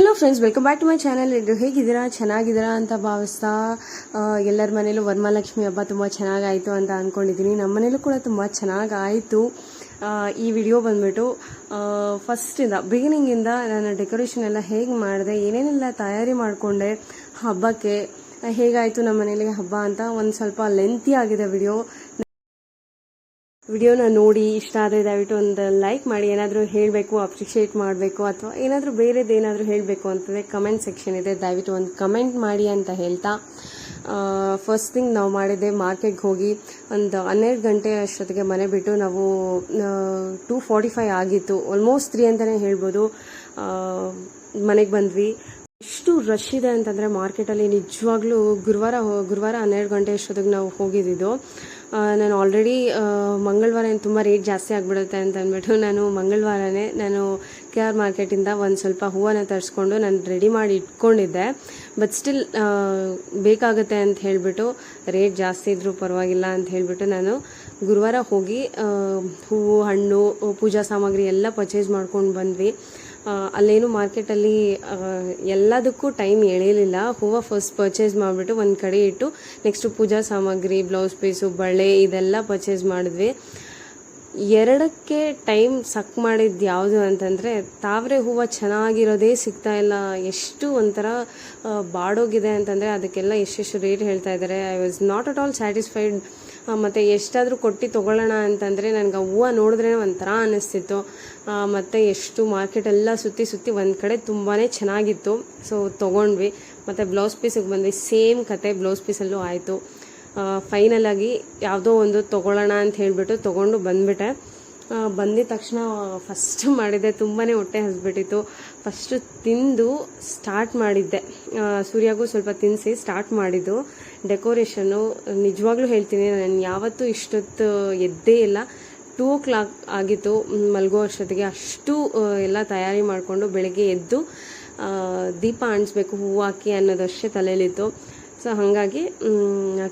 Hello friends welcome back to my channel ಇದು ಹೇಗಿದ್ದೀರಾ? ಚೆನ್ನಾಗಿದ್ದೀರಾ ಅಂತ ಭಾವಿಸ್ತಾ ಎಲ್ಲರ ಮನೇಲೂ ವರಮಹಾಲಕ್ಷ್ಮಿ ಹಬ್ಬ ತುಂಬ ಚೆನ್ನಾಗಾಯಿತು ಅಂತ ಅಂದ್ಕೊಂಡಿದ್ದೀನಿ ನಮ್ಮ ಮನೇಲೂ ಕೂಡ ತುಂಬ ಚೆನ್ನಾಗಾಯಿತು. ಈ ವಿಡಿಯೋ ಬಂದ್ಬಿಟ್ಟು ಫಸ್ಟಿಂದ ಬಿಗಿನಿಂಗಿಂದ ನಾನು ಡೆಕೋರೇಷನ್ ಎಲ್ಲ ಹೇಗೆ ಮಾಡಿದೆ, ಏನೇನೆಲ್ಲ ತಯಾರಿ ಮಾಡಿಕೊಂಡೆ, ಹಬ್ಬಕ್ಕೆ, ಹೇಗಾಯಿತು ನಮ್ಮ ಮನೇಲಿ ಹಬ್ಬ ಅಂತ ಒಂದು ಸ್ವಲ್ಪ ಲೆಂತಿ ಆಗಿದೆ ವಿಡಿಯೋ ವಿಡಿಯೋನ ನೋಡಿ ಇಷ್ಟ ಆದರೆ ದಯವಿಟ್ಟು ಒಂದು ಲೈಕ್ ಮಾಡಿ, ಏನಾದರೂ ಹೇಳಬೇಕು ಅಪ್ರಿಷಿಯೇಟ್ ಮಾಡಬೇಕು, ಅಥವಾ ಏನಾದರೂ ಬೇರೆದು ಏನಾದರೂ ಹೇಳಬೇಕು ಅಂತಂದರೆ ಕಮೆಂಟ್ ಸೆಕ್ಷನ್ ಇದೆ. ದಯವಿಟ್ಟು ಒಂದು ಕಮೆಂಟ್ ಮಾಡಿ ಅಂತ ಹೇಳ್ತಾ. ಫಸ್ಟ್ ಥಿಂಗ್ ನಾವು ಮಾಡಿದ್ದೆ ಮಾರ್ಕೆಟ್ಗೆ ಹೋಗಿ ಒಂದು ಹನ್ನೆರಡು ಗಂಟೆ ಅಷ್ಟೊತ್ತಿಗೆ ಮನೆ ಬಿಟ್ಟು ನಾವು ಟೂ ಫಾರ್ಟಿ ಫೈವ್ ಆಗಿತ್ತು. ಆಲ್ಮೋಸ್ಟ್ ತ್ರೀ ಅಂತಲೇ ಹೇಳ್ಬೋದು. ಮನೆಗೆ ಬಂದ್ವಿ. ಎಷ್ಟು ರಶ್ ಇದೆ ಅಂತಂದರೆ ಮಾರ್ಕೆಟಲ್ಲಿ ನಿಜವಾಗ್ಲೂ ಗುರುವಾರ ಗುರುವಾರ ಹನ್ನೆರಡು ಗಂಟೆ ಅಷ್ಟೊತ್ತಿಗೆ ನಾವು ಹೋಗಿದ್ದಿದ್ದು. ನಾನು ಆಲ್ರೆಡಿ ಮಂಗಳವಾರ ಏನು ತುಂಬ ರೇಟ್ ಜಾಸ್ತಿ ಆಗಿಬಿಡುತ್ತೆ ಅಂತ ಅಂದ್ಬಿಟ್ಟು ನಾನು ಮಂಗಳವಾರನೇ ನಾನು ಕೆ ಆರ್ ಮಾರ್ಕೆಟಿಂದ ಒಂದು ಸ್ವಲ್ಪ ಹೂವನ್ನ ತರಿಸ್ಕೊಂಡು ನಾನು ರೆಡಿ ಮಾಡಿ ಇಟ್ಕೊಂಡಿದ್ದೆ. ಬಟ್ ಸ್ಟಿಲ್ ಬೇಕಾಗುತ್ತೆ ಅಂತ ಹೇಳಿಬಿಟ್ಟು ರೇಟ್ ಜಾಸ್ತಿ ಇದ್ರೂ ಪರವಾಗಿಲ್ಲ ಅಂತ ಹೇಳಿಬಿಟ್ಟು ನಾನು ಗುರುವಾರ ಹೋಗಿ ಹೂವು, ಹಣ್ಣು, ಪೂಜಾ ಸಾಮಗ್ರಿ ಎಲ್ಲ ಪರ್ಚೇಸ್ ಮಾಡ್ಕೊಂಡು ಬಂದ್ವಿ. ಅಲ್ಲೇನು ಮಾರ್ಕೆಟಲ್ಲಿ ಎಲ್ಲದಕ್ಕೂ ಟೈಮ್ ಎಳೆಯಲಿಲ್ಲ ಹೂವು ಫಸ್ಟ್ ಪರ್ಚೇಸ್ ಮಾಡಿಬಿಟ್ಟು ಒಂದು ಕಡೆ ಇಟ್ಟು ನೆಕ್ಸ್ಟ್ ಪೂಜಾ ಸಾಮಗ್ರಿ ಬ್ಲೌಸ್ ಪೀಸು ಬಳೆ ಇದೆಲ್ಲ ಪರ್ಚೇಸ್ ಮಾಡಿದ್ವಿ. ಎರಡಕ್ಕೆ ಟೈಮ್ ಸಕ್ ಮಾಡಿದ್ದು ಯಾವುದು ಅಂತಂದರೆ, ತಾವರೆ ಹೂವು ಚೆನ್ನಾಗಿರೋದೇ ಸಿಗ್ತಾ ಇಲ್ಲ. ಎಷ್ಟು ಒಂಥರ ಬಾಡೋಗಿದೆ ಅಂತಂದರೆ, ಅದಕ್ಕೆಲ್ಲ ಎಷ್ಟೆಷ್ಟು ರೇಟ್ ಹೇಳ್ತಾ ಇದ್ದಾರೆ. I was not at all satisfied ಮತ್ತು ಎಷ್ಟಾದರೂ ಕೊಟ್ಟು ತೊಗೊಳ್ಳೋಣ ಅಂತಂದರೆ ನನಗೆ ಆ ಹೂವು ನೋಡಿದ್ರೆ ಒಂಥರ ಅನ್ನಿಸ್ತಿತ್ತು. ಮತ್ತು ಎಷ್ಟು ಮಾರ್ಕೆಟೆಲ್ಲ ಸುತ್ತಿ ಸುತ್ತಿ ಒಂದು ಕಡೆ ತುಂಬಾ ಚೆನ್ನಾಗಿತ್ತು. ಸೊ ತೊಗೊಂಡ್ವಿ. ಮತ್ತು ಬ್ಲೌಸ್ ಪೀಸಿಗೆ ಬಂದ್ವಿ. ಸೇಮ್ ಕತೆ ಬ್ಲೌಸ್ ಪೀಸಲ್ಲೂ ಆಯಿತು. ಫೈನಲಾಗಿ ಯಾವುದೋ ಒಂದು ತೊಗೊಳ್ಳೋಣ ಅಂತ ಹೇಳಿಬಿಟ್ಟು ತೊಗೊಂಡು ಬಂದುಬಿಟ್ಟೆ. ಬಂದಿದ ತಕ್ಷಣ ಫಸ್ಟ್ ಮಾಡಿದ್ದೆ ತುಂಬಾ ಹೊಟ್ಟೆ ಹಸ್ಬಿಟ್ಟಿತ್ತು. ಫಸ್ಟು ತಿಂದು ಸ್ಟಾರ್ಟ್ ಮಾಡಿದ್ದೆ. ಸೂರ್ಯಗೂ ಸ್ವಲ್ಪ ತಿನ್ನಿಸಿ ಸ್ಟಾರ್ಟ್ ಮಾಡಿದ್ದು. ಡೆಕೋರೇಷನ್ನು ನಿಜವಾಗ್ಲೂ ಹೇಳ್ತೀನಿ, ನಾನು ಯಾವತ್ತೂ ಇಷ್ಟೊತ್ತು ಎದ್ದೇ ಇಲ್ಲ. ಟೂ ಓ ಕ್ಲಾಕ್ ಆಗಿತ್ತು ಮಲಗೋ ಅಷ್ಟೊತ್ತಿಗೆ. ಅಷ್ಟು ಎಲ್ಲ ತಯಾರಿ ಮಾಡಿಕೊಂಡು ಬೆಳಗ್ಗೆ ಎದ್ದು ದೀಪ ಅಣಿಸ್ಬೇಕು ಹೂವು ಹಾಕಿ ಅನ್ನೋದಷ್ಟೇ ತಲೆಯಲ್ಲಿತ್ತು. ಸೊ, ಹಾಗಾಗಿ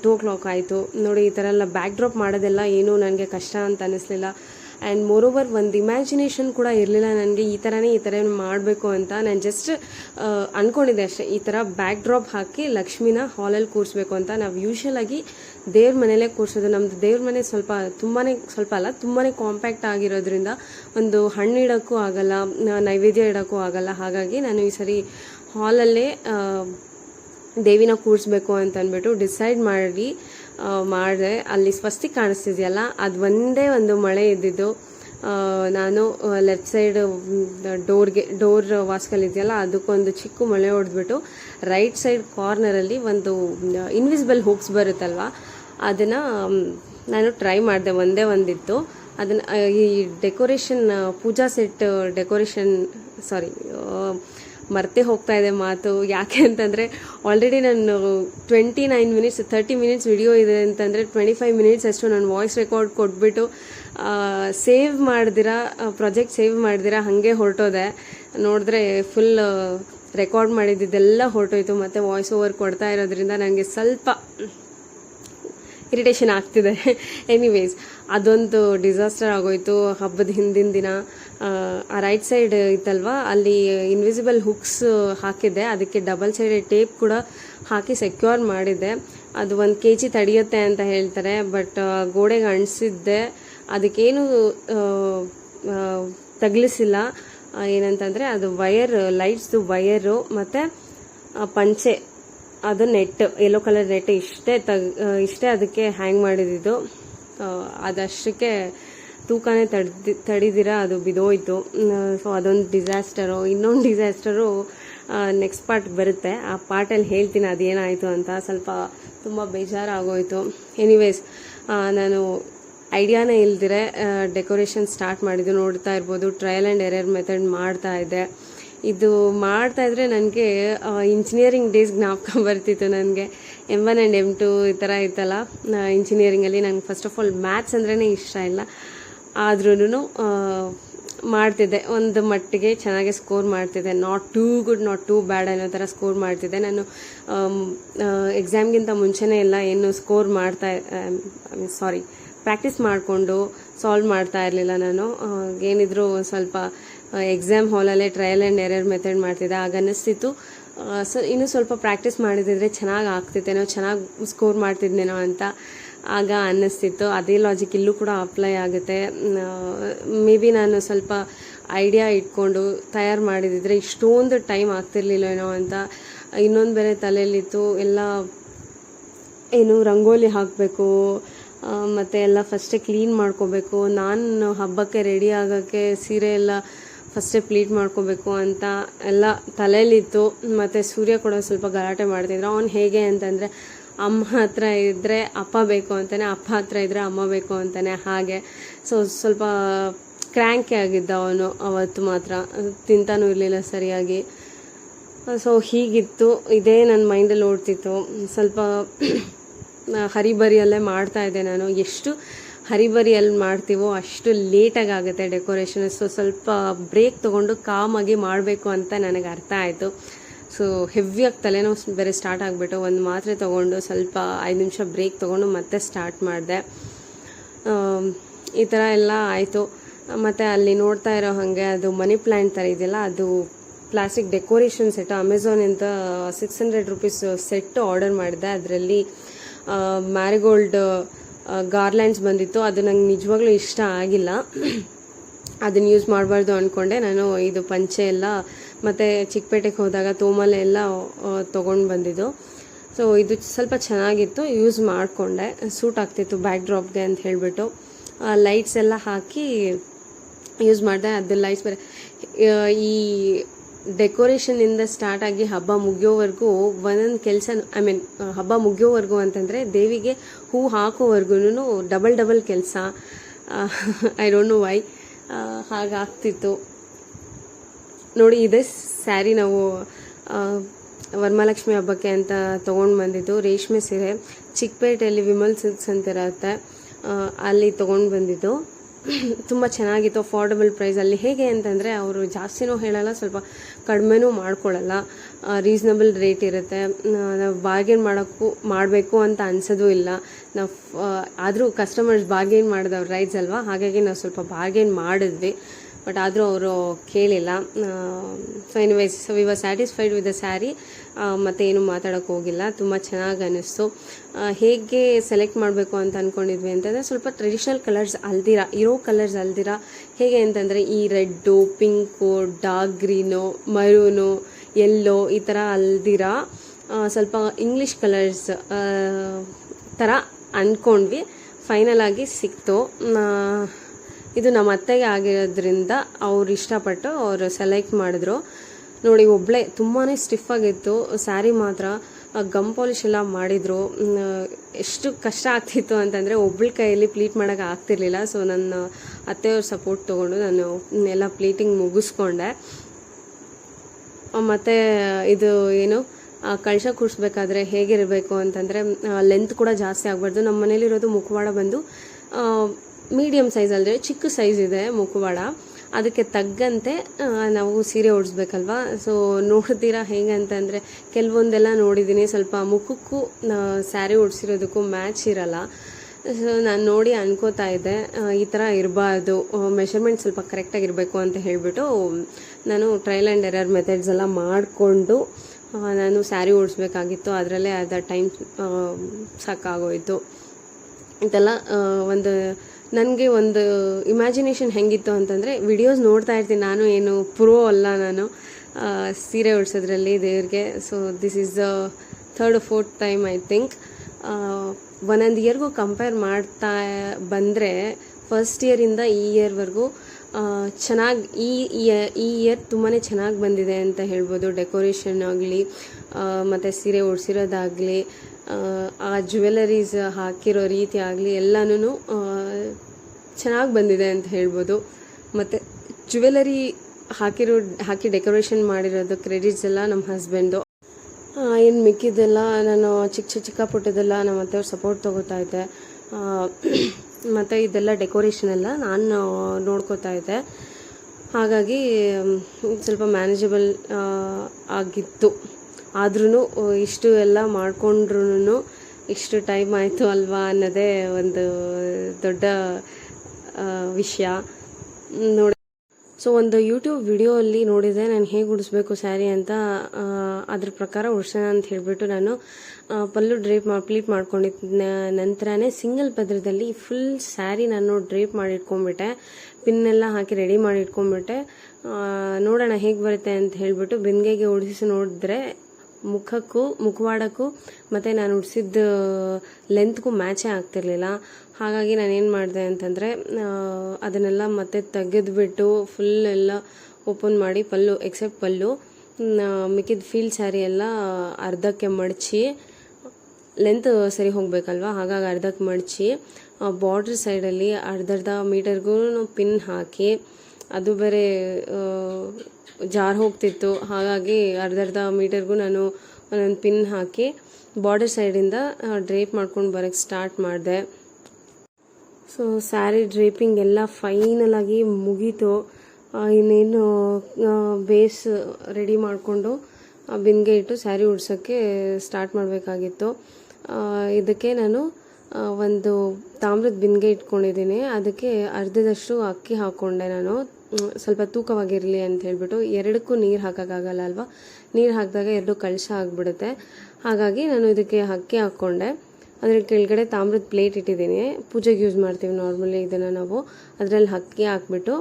ಟೂ ಓ ಕ್ಲಾಕ್ ಆಯಿತು. ನೋಡಿ, ಈ ಥರ ಎಲ್ಲ ಬ್ಯಾಕ್ ಡ್ರಾಪ್ ಮಾಡೋದೆಲ್ಲ ಏನೂ ನನಗೆ ಕಷ್ಟ ಅಂತ ಅನ್ನಿಸ್ಲಿಲ್ಲ ಆ್ಯಂಡ್ ಮೋರ್ ಓವರ್ ಒಂದು ಇಮ್ಯಾಜಿನೇಷನ್ ಕೂಡ ಇರಲಿಲ್ಲ ನನಗೆ ಈ ಥರನೇ ಈ ಥರ ಮಾಡಬೇಕು ಅಂತ ನಾನು ಜಸ್ಟ್ ಅಂದ್ಕೊಂಡಿದ್ದೆ ಅಷ್ಟೇ ಈ ಥರ ಬ್ಯಾಕ್ ಡ್ರಾಪ್ ಹಾಕಿ ಲಕ್ಷ್ಮಿನ ಹಾಲಲ್ಲಿ ಕೂರಿಸ್ಬೇಕು ಅಂತ ನಾವು ಯೂಶಲ್ ಆಗಿ ದೇವ್ರ ಮನೇಲೇ ಕೂರಿಸೋದು ನಮ್ಮದು ದೇವ್ರ ಮನೆ ಸ್ವಲ್ಪ ತುಂಬಾ ಸ್ವಲ್ಪ ಅಲ್ಲ ತುಂಬಾ ಕಾಂಪ್ಯಾಕ್ಟ್ ಆಗಿರೋದ್ರಿಂದ ಒಂದು ಹಣ್ಣು ಇಡೋಕ್ಕೂ ಆಗಲ್ಲ ನೈವೇದ್ಯ ಇಡೋಕ್ಕೂ ಆಗಲ್ಲ ಹಾಗಾಗಿ ನಾನು ಈ ಸರಿ ಹಾಲಲ್ಲೇ ದೇವಿನ ಕೂರಿಸ್ಬೇಕು ಅಂತ ಅಂದ್ಬಿಟ್ಟು ಡಿಸೈಡ್ ಮಾಡಿ ಮಾಡಿದೆ. ಅಲ್ಲಿ ಸ್ವಸ್ತಿ ಕಾಣಿಸ್ತಿದೆಯಲ್ಲ? ಅದು ಒಂದೇ ಒಂದು ಮಳೆ ಇದ್ದಿದ್ದು. ನಾನು ಲೆಫ್ಟ್ ಸೈಡ್ ಡೋರ್ಗೆ, ಡೋರ್ ವಾಸ್ಕಲ್ ಇದೆಯಲ್ಲ ಅದಕ್ಕೊಂದು ಚಿಕ್ಕ ಮಳೆ ಹೊಡೆದ್ಬಿಟ್ಟು ರೈಟ್ ಸೈಡ್ ಕಾರ್ನರಲ್ಲಿ ಒಂದು ಇನ್ವಿಸಿಬಲ್ ಹುಕ್ಸ್ ಬರುತ್ತಲ್ವ? ಅದನ್ನು ನಾನು ಟ್ರೈ ಮಾಡಿದೆ. ಒಂದೇ ಒಂದಿತ್ತು. ಅದನ್ನು ಈ decoration puja set decoration sorry ಮರ್ತೆ ಹೋಗ್ತಾ ಇದೆ ಮಾತು. ಯಾಕೆ ಅಂತಂದರೆ ಆಲ್ರೆಡಿ ನಾನು twenty nine minutes thirty minutes video ಇದೆ ಅಂತಂದರೆ ಟ್ವೆಂಟಿ ಫೈವ್ ಮಿನಿಟ್ಸ್ ಅಷ್ಟು ನಾನು ವಾಯ್ಸ್ ರೆಕಾರ್ಡ್ ಕೊಟ್ಬಿಟ್ಟು ಸೇವ್ ಮಾಡಿದಿರಾ ಪ್ರಾಜೆಕ್ಟ್ ಸೇವ್ ಮಾಡಿದಿರಾ, ಹಾಗೆ ಹೊರಟೋದೆ. ನೋಡಿದ್ರೆ ಫುಲ್ ರೆಕಾರ್ಡ್ ಮಾಡಿದ್ದೆಲ್ಲ ಹೊರಟೋಯ್ತು. ಮತ್ತು ವಾಯ್ಸ್ ಓವರ್ ಕೊಡ್ತಾ ಇರೋದ್ರಿಂದ ನನಗೆ ಸ್ವಲ್ಪ ಇರಿಟೇಷನ್ ಆಗ್ತಿದೆ. ಎನಿವೇಸ್ ಅದೊಂದು ಡಿಸಾಸ್ಟರ್ ಆಗೋಯ್ತು. ಹಬ್ಬದ ಹಿಂದಿನ ದಿನ ಆ, ರೈಟ್ ಸೈಡ್ ಇತ್ತಲ್ವಾ? ಅಲ್ಲಿ ಇನ್ವಿಸಿಬಲ್ ಹುಕ್ಸ್ ಹಾಕಿದ್ದೆ. ಅದಕ್ಕೆ ಡಬಲ್ ಸೈಡೆಡ್ ಟೇಪ್ ಕೂಡ ಹಾಕಿ ಸೆಕ್ಯೂರ್ ಮಾಡಿದ್ದೆ. ಅದು ಒಂದು ಕೆ ಜಿ ತಡೆಯುತ್ತೆ ಅಂತ ಹೇಳ್ತಾರೆ ಬಟ್ ಗೋಡೆಗೆ ಅಂಟಿಸಿದ್ದೆ. ಅದಕ್ಕೇನು ತಗಲಿಸಿಲ್ಲ. ಏನಂತಂದರೆ ಅದು ವಯರ್ ಲೈಟ್ಸ್ದು ವಯರು ಮತ್ತು ಪಂಚೆ. ಅದು ನೆಟ್ ಯೆಲ್ಲೋ ಕಲರ್ ನೆಟ್ ಇಷ್ಟೇ ತಗ್ ಇಷ್ಟೇ ಅದಕ್ಕೆ ಹ್ಯಾಂಗ್ ಮಾಡಿದ್ದು. ಅದಷ್ಟಕ್ಕೆ ತೂಕನೇ ತಡ್ದಿ, ತಡಿದಿರ, ಅದು ಬಿದೋಯ್ತು. ಸೊ ಅದೊಂದು ಡಿಸಾಸ್ಟರು ಇನ್ನೊಂದು ಡಿಸಾಸ್ಟರು ನೆಕ್ಸ್ಟ್ ಪಾರ್ಟ್ ಬರುತ್ತೆ. ಆ ಪಾರ್ಟಲ್ಲಿ ಹೇಳ್ತೀನಿ ಅದೇನಾಯಿತು ಅಂತ. ಸ್ವಲ್ಪ ತುಂಬ ಬೇಜಾರಾಗೋಯ್ತು. ಎನಿವೇಸ್ ನಾನು ಐಡಿಯಾನೇ ಇಲ್ದಿರೆ ಡೆಕೋರೇಷನ್ ಸ್ಟಾರ್ಟ್ ಮಾಡಿದ್ದು ನೋಡ್ತಾ ಇರ್ಬೋದು. ಟ್ರಯಲ್ ಆ್ಯಂಡ್ ಎರರ್ ಮೆಥಡ್ ಮಾಡ್ತಾ ಇದ್ದೆ. ಇದು ಮಾಡ್ತಾ ಇದ್ರೆ ನನಗೆ ಇಂಜಿನಿಯರಿಂಗ್ ಡೇಸ್ ಜ್ಞಾಪಕ ಬರ್ತಿತ್ತು ನನಗೆ. M one and M two ಈ ಥರ ಇತ್ತಲ್ಲ. ಇಂಜಿನಿಯರಿಂಗಲ್ಲಿ ನನಗೆ ಫಸ್ಟ್ ಆಫ್ ಆಲ್ ಮ್ಯಾಥ್ಸ್ ಅಂದ್ರೇ ಇಷ್ಟ ಇಲ್ಲ. ಆದ್ರೂ ಮಾಡ್ತಿದ್ದೆ. ಒಂದು ಮಟ್ಟಿಗೆ ಚೆನ್ನಾಗಿ ಸ್ಕೋರ್ ಮಾಡ್ತಿದ್ದೆ. Not too good not too bad ಅನ್ನೋ ಥರ ಸ್ಕೋರ್ ಮಾಡ್ತಿದ್ದೆ. ನಾನು ಎಕ್ಸಾಮ್ಗಿಂತ ಮುಂಚೆನೇ ಎಲ್ಲ ಏನು ಸ್ಕೋರ್ ಮಾಡ್ತಾ ಸಾರಿ ಪ್ರಾಕ್ಟೀಸ್ ಮಾಡಿಕೊಂಡು ಸಾಲ್ವ್ ಮಾಡ್ತಾ ಇರಲಿಲ್ಲ ನಾನು. ಏನಿದ್ರು ಸ್ವಲ್ಪ ಎಕ್ಸಾಮ್ ಹಾಲಲ್ಲೇ ಟ್ರಯಲ್ ಆ್ಯಂಡ್ ಎರರ್ ಮೆಥಡ್ ಮಾಡ್ತಿದ್ದೆ. ಆಗ ಅನ್ನಿಸ್ತಿತ್ತು. ಸೊ ಇನ್ನೂ ಸ್ವಲ್ಪ ಪ್ರಾಕ್ಟೀಸ್ ಮಾಡಿದಿದ್ರೆ ಚೆನ್ನಾಗಿ ಆಗ್ತಿತ್ತೇನೋ ಚೆನ್ನಾಗಿ ಸ್ಕೋರ್ ಮಾಡ್ತಿದ್ನೇನೋ ಅಂತ ಆಗ ಅನ್ನಿಸ್ತಿತ್ತು. ಅದೇ ಲಾಜಿಕ್ ಇಲ್ಲೂ ಕೂಡ ಅಪ್ಲೈ ಆಗುತ್ತೆ. ಮೇ ಬಿ ನಾನು ಸ್ವಲ್ಪ ಐಡಿಯಾ ಇಟ್ಕೊಂಡು ತಯಾರು ಮಾಡಿದಿದ್ರೆ ಇಷ್ಟೊಂದು ಟೈಮ್ ಆಗ್ತಿರ್ಲಿಲ್ಲ ಏನೋ ಅಂತ ಇನ್ನೊಂದು ಬೇರೆ ತಲೆಯಲ್ಲಿತ್ತು. ಎಲ್ಲ ಏನು ರಂಗೋಲಿ ಹಾಕಬೇಕು ಮತ್ತು ಎಲ್ಲ ಫಸ್ಟೇ ಕ್ಲೀನ್ ಮಾಡ್ಕೋಬೇಕು. ನಾನು ಹಬ್ಬಕ್ಕೆ ರೆಡಿ ಆಗೋಕ್ಕೆ ಸೀರೆ ಎಲ್ಲ ಫಸ್ಟೇ ಪ್ಲೀಟ್ ಮಾಡ್ಕೋಬೇಕು ಅಂತ ಎಲ್ಲ ತಲೆಯಲ್ಲಿತ್ತು. ಮತ್ತು ಸೂರ್ಯ ಕೂಡ ಸ್ವಲ್ಪ ಗಲಾಟೆ ಮಾಡ್ತಿದ್ರು. ಅವ್ನು ಹೇಗೆ ಅಂತಂದರೆ, ಅಮ್ಮ ಹತ್ರ ಇದ್ದರೆ ಅಪ್ಪ ಬೇಕು ಅಂತಾನೆ, ಅಪ್ಪ ಹತ್ರ ಇದ್ದರೆ ಅಮ್ಮ ಬೇಕು ಅಂತಾನೆ, ಹಾಗೆ. ಸೊ ಸ್ವಲ್ಪ ಕ್ರ್ಯಾಂಕಿ ಆಗಿದ್ದ ಅವನು ಅವತ್ತು ಮಾತ್ರ. ತಿಂತಾನೂ ಇರಲಿಲ್ಲ ಸರಿಯಾಗಿ. ಸೊ ಹೀಗಿತ್ತು. ಇದೇ ನನ್ನ ಮೈಂಡಲ್ಲಿ ಓಡ್ತಿತ್ತು. ಸ್ವಲ್ಪ ಹರಿಬರಿಯಲ್ಲೇ ಮಾಡ್ತಾ ಇದ್ದೆ ನಾನು. ಎಷ್ಟು ಹರಿಬರಿಯಲ್ಲಿ ಮಾಡ್ತೀವೋ ಅಷ್ಟು ಲೇಟಾಗಿ ಆಗುತ್ತೆ ಡೆಕೋರೇಷನ್ ಸೊ ಸ್ವಲ್ಪ ಬ್ರೇಕ್ ತೊಗೊಂಡು ಕಾಮಾಗಿ ಮಾಡಬೇಕು ಅಂತ ನನಗೆ ಅರ್ಥ ಆಯಿತು. ಸೊ ಹೆವಿಯಾಗಿ ತಲೆನೋವು ಬೇರೆ ಸ್ಟಾರ್ಟ್ ಆಗಿಬಿಟ್ಟು ಒಂದು ಮಾತ್ರೆ ತೊಗೊಂಡು ಸ್ವಲ್ಪ ಐದು ನಿಮಿಷ ಬ್ರೇಕ್ ತೊಗೊಂಡು ಮತ್ತೆ ಸ್ಟಾರ್ಟ್ ಮಾಡಿದೆ. ಈ ಥರ ಎಲ್ಲ ಆಯಿತು. ಮತ್ತು ಅಲ್ಲಿ ನೋಡ್ತಾ ಇರೋ ಹಾಗೆ ಅದು ಮನಿ ಪ್ಲ್ಯಾಂಟ್ ಥರ ಇದೆಯಲ್ಲ, ಅದು plastic decoration set ಅಮೆಝಾನಿಂದ six hundred rupees set order ಮಾಡಿದೆ. ಅದರಲ್ಲಿ ಮ್ಯಾರಿಗೋಲ್ಡ್ ಗಾರ್ಲ್ಯಾಂಡ್ಸ್ ಬಂದಿತ್ತು. ಅದು ನಂಗೆ ನಿಜವಾಗ್ಲೂ ಇಷ್ಟ ಆಗಿಲ್ಲ. ಅದನ್ನ ಯೂಸ್ ಮಾಡಬಾರ್ದು ಅಂದ್ಕೊಂಡೆ ನಾನು ಇದು ಪಂಚೆ ಎಲ್ಲ, ಮತ್ತು ಚಿಕ್ಕಪೇಟೆಗೆ ಹೋದಾಗ ತೋಮಲೆ ಎಲ್ಲ ತೊಗೊಂಡು ಬಂದಿದ್ದು. ಸೊ ಇದು ಸ್ವಲ್ಪ ಚೆನ್ನಾಗಿತ್ತು. ಯೂಸ್ ಮಾಡಿಕೊಂಡೆ. ಸೂಟ್ ಆಗ್ತಿತ್ತು ಬ್ಯಾಕ್ ಡ್ರಾಪ್ಗೆ ಅಂತ ಹೇಳಿಬಿಟ್ಟು. ಲೈಟ್ಸ್ ಎಲ್ಲ ಹಾಕಿ ಯೂಸ್ ಮಾಡಿದೆ. ಅದು ಲೈಟ್ಸ್ ಬೇರೆ ಈ ಡೆಕೋರೇಷನಿಂದ ಸ್ಟಾರ್ಟ್ ಆಗಿ ಹಬ್ಬ ಮುಗಿಯೋವರೆಗೂ ಒಂದೊಂದು ಕೆಲಸ ಐ ಮೀನ್ ಹಬ್ಬ ಮುಗಿಯೋವರೆಗೂ ಅಂತಂದರೆ ದೇವಿಗೆ ಹೂ ಹಾಕೋವರೆಗೂ ಡಬಲ್ ಡಬಲ್ ಕೆಲಸ. ಐ ಡೋಂಟ್ ನೋ ವೈ ಹಾಗಾಗ್ತಿತ್ತು. ನೋಡಿ, ಇದೇ ಸ್ಯಾರಿ ನಾವು ವರಮಹಾಲಕ್ಷ್ಮಿ ಹಬ್ಬಕ್ಕೆ ಅಂತ ತೊಗೊಂಡು ಬಂದಿದ್ದು. ರೇಷ್ಮೆ ಸೀರೆ ಚಿಕ್ಕಪೇಟೆಯಲ್ಲಿ ವಿಮಲ್ ಸಿಲ್ಕ್ಸ್ ಅಂತ ಇರುತ್ತೆ. ಅಲ್ಲಿ ತೊಗೊಂಡು ಬಂದಿದ್ದು. ತುಂಬ ಚೆನ್ನಾಗಿತ್ತು ಅಫೋರ್ಡಬಲ್ ಪ್ರೈಸಲ್ಲಿ ಹೇಗೆ ಅಂತಂದರೆ, ಅವರು ಜಾಸ್ತಿನೂ ಹೇಳಲ್ಲ, ಸ್ವಲ್ಪ ಕಡಿಮೆನೂ ಮಾಡ್ಕೊಳ್ಳಲ್ಲ ರೀಸ್ನಬಲ್ ರೇಟ್ ಇರುತ್ತೆ. ನಾವು ಬಾರ್ಗೇನ್ ಮಾಡೋಕ್ಕೂ, ಮಾಡಬೇಕು ಅಂತ ಅನ್ಸೋದು ಇಲ್ಲ. ನಾವು ಆದರೂ ಕಸ್ಟಮರ್ಸ್ ಬಾರ್ಗೇನ್ ಮಾಡಿದವ್ರು ರೈಟ್ಸ್ ಅಲ್ವಾ? ಹಾಗಾಗಿ ನಾವು ಸ್ವಲ್ಪ ಬಾರ್ಗೇನ್ ಮಾಡಿದ್ವಿ. ಬಟ್ ಆದರೂ ಅವರು ಕೇಳಿಲ್ಲ. So anyways so we was satisfied with the sari ಮತ್ತು ಏನು ಹೋಗಿಲ್ಲ. ತುಂಬ ಚೆನ್ನಾಗಿ ಅನ್ನಿಸ್ತು ಹೇಗೆ ಸೆಲೆಕ್ಟ್ ಮಾಡಬೇಕು ಅಂತ ಅಂದ್ಕೊಂಡಿದ್ವಿ ಅಂತಂದರೆ ಸ್ವಲ್ಪ ಟ್ರೆಡಿಷ್ನಲ್ ಕಲರ್ಸ್ ಅಲ್ದಿರ, ಇರೋ ಕಲರ್ಸ್ ಅಲ್ದಿರ. ಹೇಗೆ ಅಂತಂದರೆ ಈ red, pink dark green maroon yellow ಈ ಥರ ಅಲ್ದಿರ. ಸ್ವಲ್ಪ ಇಂಗ್ಲೀಷ್ ಕಲರ್ಸ್ ಥರ ಅಂದ್ಕೊಂಡ್ವಿ ಫೈನಲ್ ಆಗಿ ಸಿಕ್ತು. ಇದು ನಮ್ಮ ಅತ್ತೆಗೆ ಆಗಿರೋದ್ರಿಂದ ಅವ್ರು ಇಷ್ಟಪಟ್ಟು ಅವರು ಸೆಲೆಕ್ಟ್ ಮಾಡಿದ್ರು. ನೋಡಿ, ಒಬ್ಳೆ ತುಂಬಾ ಸ್ಟಿಫ್ ಆಗಿತ್ತು. ಸ್ಯಾರಿ ಮಾತ್ರ ಗಮ್ ಪಾಲಿಶ್ ಎಲ್ಲ ಮಾಡಿದರು. ಎಷ್ಟು ಕಷ್ಟ ಆಗ್ತಿತ್ತು ಅಂತಂದರೆ, ಒಬ್ಳ ಕೈಯಲ್ಲಿ ಪ್ಲೀಟ್ ಮಾಡೋಕೆ ಆಗ್ತಿರ್ಲಿಲ್ಲ. ಸೊ ನನ್ನ ಅತ್ತೆಯವ್ರ ಸಪೋರ್ಟ್ ತೊಗೊಂಡು ನಾನು ಎಲ್ಲ ಪ್ಲೀಟಿಂಗ್ ಮುಗಿಸ್ಕೊಂಡೆ. ಮತ್ತು, ಇದು ಏನು ಕಳಶ ಕೂರಿಸ್ಬೇಕಾದ್ರೆ ಹೇಗಿರಬೇಕು ಅಂತಂದರೆ ಲೆಂತ್ ಕೂಡ ಜಾಸ್ತಿ ಆಗಬಾರ್ದು. ನಮ್ಮ ಮನೇಲಿರೋದು ಮುಖವಾಡ ಬಂದು ಮೀಡಿಯಮ್ ಸೈಜ್ ಅಲ್ಲದೆ ಚಿಕ್ಕ ಸೈಜ್ ಇದೆ ಮುಖವಾಡ. ಅದಕ್ಕೆ ತಗ್ಗಂತೆ ನಾವು ಸೀರೆ ಉಡಿಸ್ಬೇಕಲ್ವಾ? ಸೊ ನೋಡ್ತೀರಾ ಹೇಗೆ ಕೆಲವೊಂದೆಲ್ಲ ನೋಡಿದ್ದೀನಿ. ಸ್ವಲ್ಪ ಮುಖಕ್ಕೂ ಸ್ಯಾರಿ ಓಡಿಸಿರೋದಕ್ಕೂ ಮ್ಯಾಚ್ ಇರಲ್ಲ. ಸೊ ನಾನು ನೋಡಿ ಅನ್ಕೋತಾ ಇದ್ದೆ. ಈ ಥರ ಇರಬಾರ್ದು. ಮೆಷರ್ಮೆಂಟ್ ಸ್ವಲ್ಪ ಕರೆಕ್ಟಾಗಿರಬೇಕು ಅಂತ ಹೇಳಿಬಿಟ್ಟು, ನಾನು ಟ್ರಯಲ್ ಆ್ಯಂಡ್ ಎರರ್ ಮೆಥಡ್ಸ್ ಎಲ್ಲ ಮಾಡಿಕೊಂಡು ನಾನು ಸ್ಯಾರಿ ಉಡಿಸ್ಬೇಕಾಗಿತ್ತು. ಅದರಲ್ಲೇ ಅದ ಟೈಮ್ ಸಾಕಾಗೋಯಿತು. ಇದೆಲ್ಲ ಒಂದು ನನಗೆ ಒಂದು ಇಮ್ಯಾಜಿನೇಷನ್ ಹೆಂಗಿತ್ತು ಅಂತಂದರೆ ವಿಡಿಯೋಸ್ ನೋಡ್ತಾ ಇರ್ತೀನಿ. ನಾನು ಏನು ಪ್ರೋ ಅಲ್ಲ ನಾನು. ಸೀರೆ ಉಡ್ಸೋದ್ರಲ್ಲಿ ದೇವ್ರಿಗೆ. So this is the third fourth time I think ಒಂದೊಂದು ಇಯರ್ಗೂ ಕಂಪೇರ್ ಮಾಡ್ತಾ ಬಂದರೆ ಫಸ್ಟ್ ಇಯರಿಂದ ಈ ಇಯರ್ವರೆಗೂ ಚೆನ್ನಾಗಿ ಈ ಈ ಇಯರ್ ತುಂಬಾ ಚೆನ್ನಾಗಿ ಬಂದಿದೆ ಅಂತ ಹೇಳ್ಬೋದು. ಡೆಕೋರೇಷನ್ ಆಗಲಿ ಮತ್ತು ಸೀರೆ ಉಡ್ಸಿರೋದಾಗಲಿ ಆ ಜ್ಯುವೆಲರೀಸ್ ಹಾಕಿರೋ ರೀತಿ ಆಗಲಿ ಎಲ್ಲನೂ ಚೆನ್ನಾಗಿ ಬಂದಿದೆ ಅಂತ ಹೇಳ್ಬೋದು. ಮತ್ತು ಜ್ಯುವೆಲರಿ ಹಾಕಿರೋ, ಹಾಕಿ ಡೆಕೋರೇಷನ್ ಮಾಡಿರೋದು ಕ್ರೆಡಿಟ್ಸ್ ಎಲ್ಲ ನಮ್ಮ ಹಸ್ಬೆಂಡು ಏನು ಮಿಕ್ಕಿದ್ದೆಲ್ಲ ನಾನು ಚಿಕ್ಕ ಚಿಕ್ಕ ಚಿಕ್ಕ ಪುಟ್ಟದೆಲ್ಲ ನಮ್ಮ ಅತ್ತೆಯವ್ರ ಸಪೋರ್ಟ್ ತೊಗೋತಾ ಇದ್ದೆ. ಮತ್ತು ಇದೆಲ್ಲ ಡೆಕೋರೇಷನ್ ಎಲ್ಲ ನಾನು ನೋಡ್ಕೋತಾ ಇದ್ದೆ. ಹಾಗಾಗಿ ಸ್ವಲ್ಪ ಮ್ಯಾನೇಜಬಲ್ ಆಗಿತ್ತು. ಆದ್ರೂ ಇಷ್ಟು ಎಲ್ಲ ಮಾಡಿಕೊಂಡ್ರೂ ಇಷ್ಟು ಟೈಮ್ ಆಯಿತು ಅಲ್ವಾ ಅನ್ನೋದೇ ಒಂದು ದೊಡ್ಡ ವಿಷಯ. ನೋಡಿ, ಸೊ ಒಂದು ಯೂಟ್ಯೂಬ್ ವಿಡಿಯೋ ಅಲ್ಲಿ ನೋಡಿದೆ ನಾನು ಹೇಗೆ ಉಡಿಸ್ಬೇಕು ಸ್ಯಾರಿ ಅಂತ ಅದ್ರ ಪ್ರಕಾರ ಉಡ್ಸೋಣ ಅಂತ ಹೇಳಿಬಿಟ್ಟು ನಾನು ಪಲ್ಲು ಡ್ರೇಪ್ ಮಾ ಪ್ಲೀಟ್ ಮಾಡ್ಕೊಂಡಿದ್ದ ನಂತರನೇ ಸಿಂಗಲ್ ಪದ್ರದಲ್ಲಿ ಫುಲ್ ಸ್ಯಾರಿ ನಾನು ಡ್ರೇಪ್ ಮಾಡಿ ಇಟ್ಕೊಂಡ್ಬಿಟ್ಟೆ ಪಿನ್ನೆಲ್ಲ ಹಾಕಿ ರೆಡಿ ಮಾಡಿ ಇಟ್ಕೊಂಡ್ಬಿಟ್ಟೆ ನೋಡೋಣ ಹೇಗೆ ಬರುತ್ತೆ ಅಂತ ಹೇಳಿಬಿಟ್ಟು ಬಿಂದಿಗೆಗೆ ಉಡಿಸಿ ನೋಡಿದ್ರೆ ಮುಖಕ್ಕೂ, ಮುಖವಾಡಕ್ಕೂ ಮತ್ತು ನಾನು ಉಡ್ಸಿದ್ದ ಲೆಂತ್ಗೂ ಮ್ಯಾಚೇ ಆಗ್ತಿರ್ಲಿಲ್ಲ. ಹಾಗಾಗಿ ನಾನು ಏನು ಮಾಡಿದೆ ಅಂತಂದರೆ ಅದನ್ನೆಲ್ಲ ಮತ್ತೆ ತೆಗೆದುಬಿಟ್ಟು ಫುಲ್ ಎಲ್ಲ ಓಪನ್ ಮಾಡಿ ಪಲ್ಲು ಎಕ್ಸೆಪ್ಟ್ ಪಲ್ಲು ಮಿಕ್ಕಿದ ಫೀಲ್ ಸ್ಯಾರಿ ಎಲ್ಲ ಅರ್ಧಕ್ಕೆ ಮಡಚಿ ಲೆಂತ್ ಸರಿ ಹೋಗಬೇಕಲ್ವ? ಹಾಗಾಗಿ ಅರ್ಧಕ್ಕೆ ಮಡಚಿ ಬಾರ್ಡ್ರ್ ಸೈಡಲ್ಲಿ ಅರ್ಧರ್ಧ ಮೀಟರ್ಗೂ ಪಿನ್ ಹಾಕಿ, ಅದು ಬೇರೆ ಜಾರ್ ಹೋಗ್ತಿತ್ತು. ಹಾಗಾಗಿ ಅರ್ಧ ಅರ್ಧ ಮೀಟರ್ಗೂ ನಾನು ಒಂದೊಂದು ಪಿನ್ ಹಾಕಿ ಬಾರ್ಡರ್ ಸೈಡಿಂದ ಡ್ರೇಪ್ ಮಾಡ್ಕೊಂಡು ಬರೋಕ್ಕೆ ಸ್ಟಾರ್ಟ್ ಮಾಡಿದೆ. ಸೊ ಸ್ಯಾರಿ ಡ್ರೇಪಿಂಗ್ ಎಲ್ಲ ಫೈನಲ್ ಆಗಿ ಮುಗೀತು. ಇನ್ನೇನು ಬೇಸ್ ರೆಡಿ ಮಾಡಿಕೊಂಡು ಬಿನ್ಗೆ ಇಟ್ಟು ಸ್ಯಾರಿ ಉಡ್ಸೋಕ್ಕೆ ಸ್ಟಾರ್ಟ್ ಮಾಡಬೇಕಾಗಿತ್ತು. ಇದಕ್ಕೆ ನಾನು ಒಂದು ತಾಮ್ರದ ಬಿನ್ಗೆ ಇಟ್ಕೊಂಡಿದ್ದೀನಿ. ಅದಕ್ಕೆ ಅರ್ಧದಷ್ಟು ಅಕ್ಕಿ ಹಾಕ್ಕೊಂಡೆ ನಾನು. ಸ್ವಲ್ಪ ತೂಕವಾಗಿರಲಿ ಅಂತ ಹೇಳ್ಬಿಟ್ಟು ಎರಡಕ್ಕೂ ನೀರು ಹಾಕೋಕ್ಕಾಗಲ್ಲ ಅಲ್ವಾ? ನೀರು ಹಾಕಿದಾಗ ಎರಡು ಕಳಶ ಆಗಿಬಿಡುತ್ತೆ. ಹಾಗಾಗಿ ನಾನು ಇದಕ್ಕೆ ಅಕ್ಕಿ ಹಾಕ್ಕೊಂಡೆ. ಅದರ ಕೆಳಗಡೆ ತಾಮ್ರದ ಪ್ಲೇಟ್ ಇಟ್ಟಿದ್ದೀನಿ. ಪೂಜೆಗೆ ಯೂಸ್ ಮಾಡ್ತೀವಿ ನಾರ್ಮಲಿ ಇದನ್ನು ನಾವು. ಅದರಲ್ಲಿ ಅಕ್ಕಿ ಹಾಕ್ಬಿಟ್ಟು,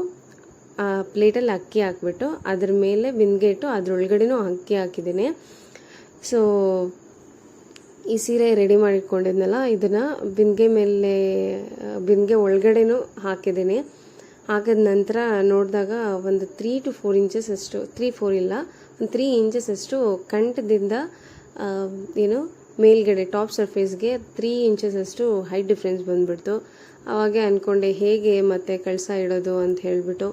ಆ ಪ್ಲೇಟಲ್ಲಿ ಅಕ್ಕಿ ಹಾಕ್ಬಿಟ್ಟು, ಅದ್ರ ಮೇಲೆ ಬಿಂದಿಗೆ ಇಟ್ಟು ಅದ್ರೊಳಗಡೆನೂ ಅಕ್ಕಿ ಹಾಕಿದ್ದೀನಿ. ಸೊ ಈ ಸೀರೆ ರೆಡಿ ಮಾಡಿಟ್ಕೊಂಡಿದ್ನಲ್ಲ, ಇದನ್ನು ಬಿಂದಿಗೆ ಮೇಲೆ ಬಿಂದಿಗೆ ಒಳಗಡೆನೂ ಹಾಕಿದ್ದೀನಿ. ಹಾಕಿದ ನಂತರ ನೋಡಿದಾಗ ಒಂದು ತ್ರೀ ಟು ಫೋರ್ ಇಂಚಸ್ ಅಷ್ಟು ತ್ರೀ ಫೋರ್ ಇಲ್ಲ, ಒಂದು ತ್ರೀ ಇಂಚಸ್ ಅಷ್ಟು ಕಂಠದಿಂದ ಏನು, ಮೇಲ್ಗಡೆ ಟಾಪ್ ಸರ್ಫೇಸ್ಗೆ ತ್ರೀ ಇಂಚಸ್ ಅಷ್ಟು ಹೈಟ್ ಡಿಫ್ರೆನ್ಸ್ ಬಂದ್ಬಿಡ್ತು. ಅವಾಗೆ ಅಂದ್ಕೊಂಡೆ ಹೇಗೆ ಮತ್ತೆ ಕಳಸ ಇಡೋದು ಅಂತ ಹೇಳಿಬಿಟ್ಟು.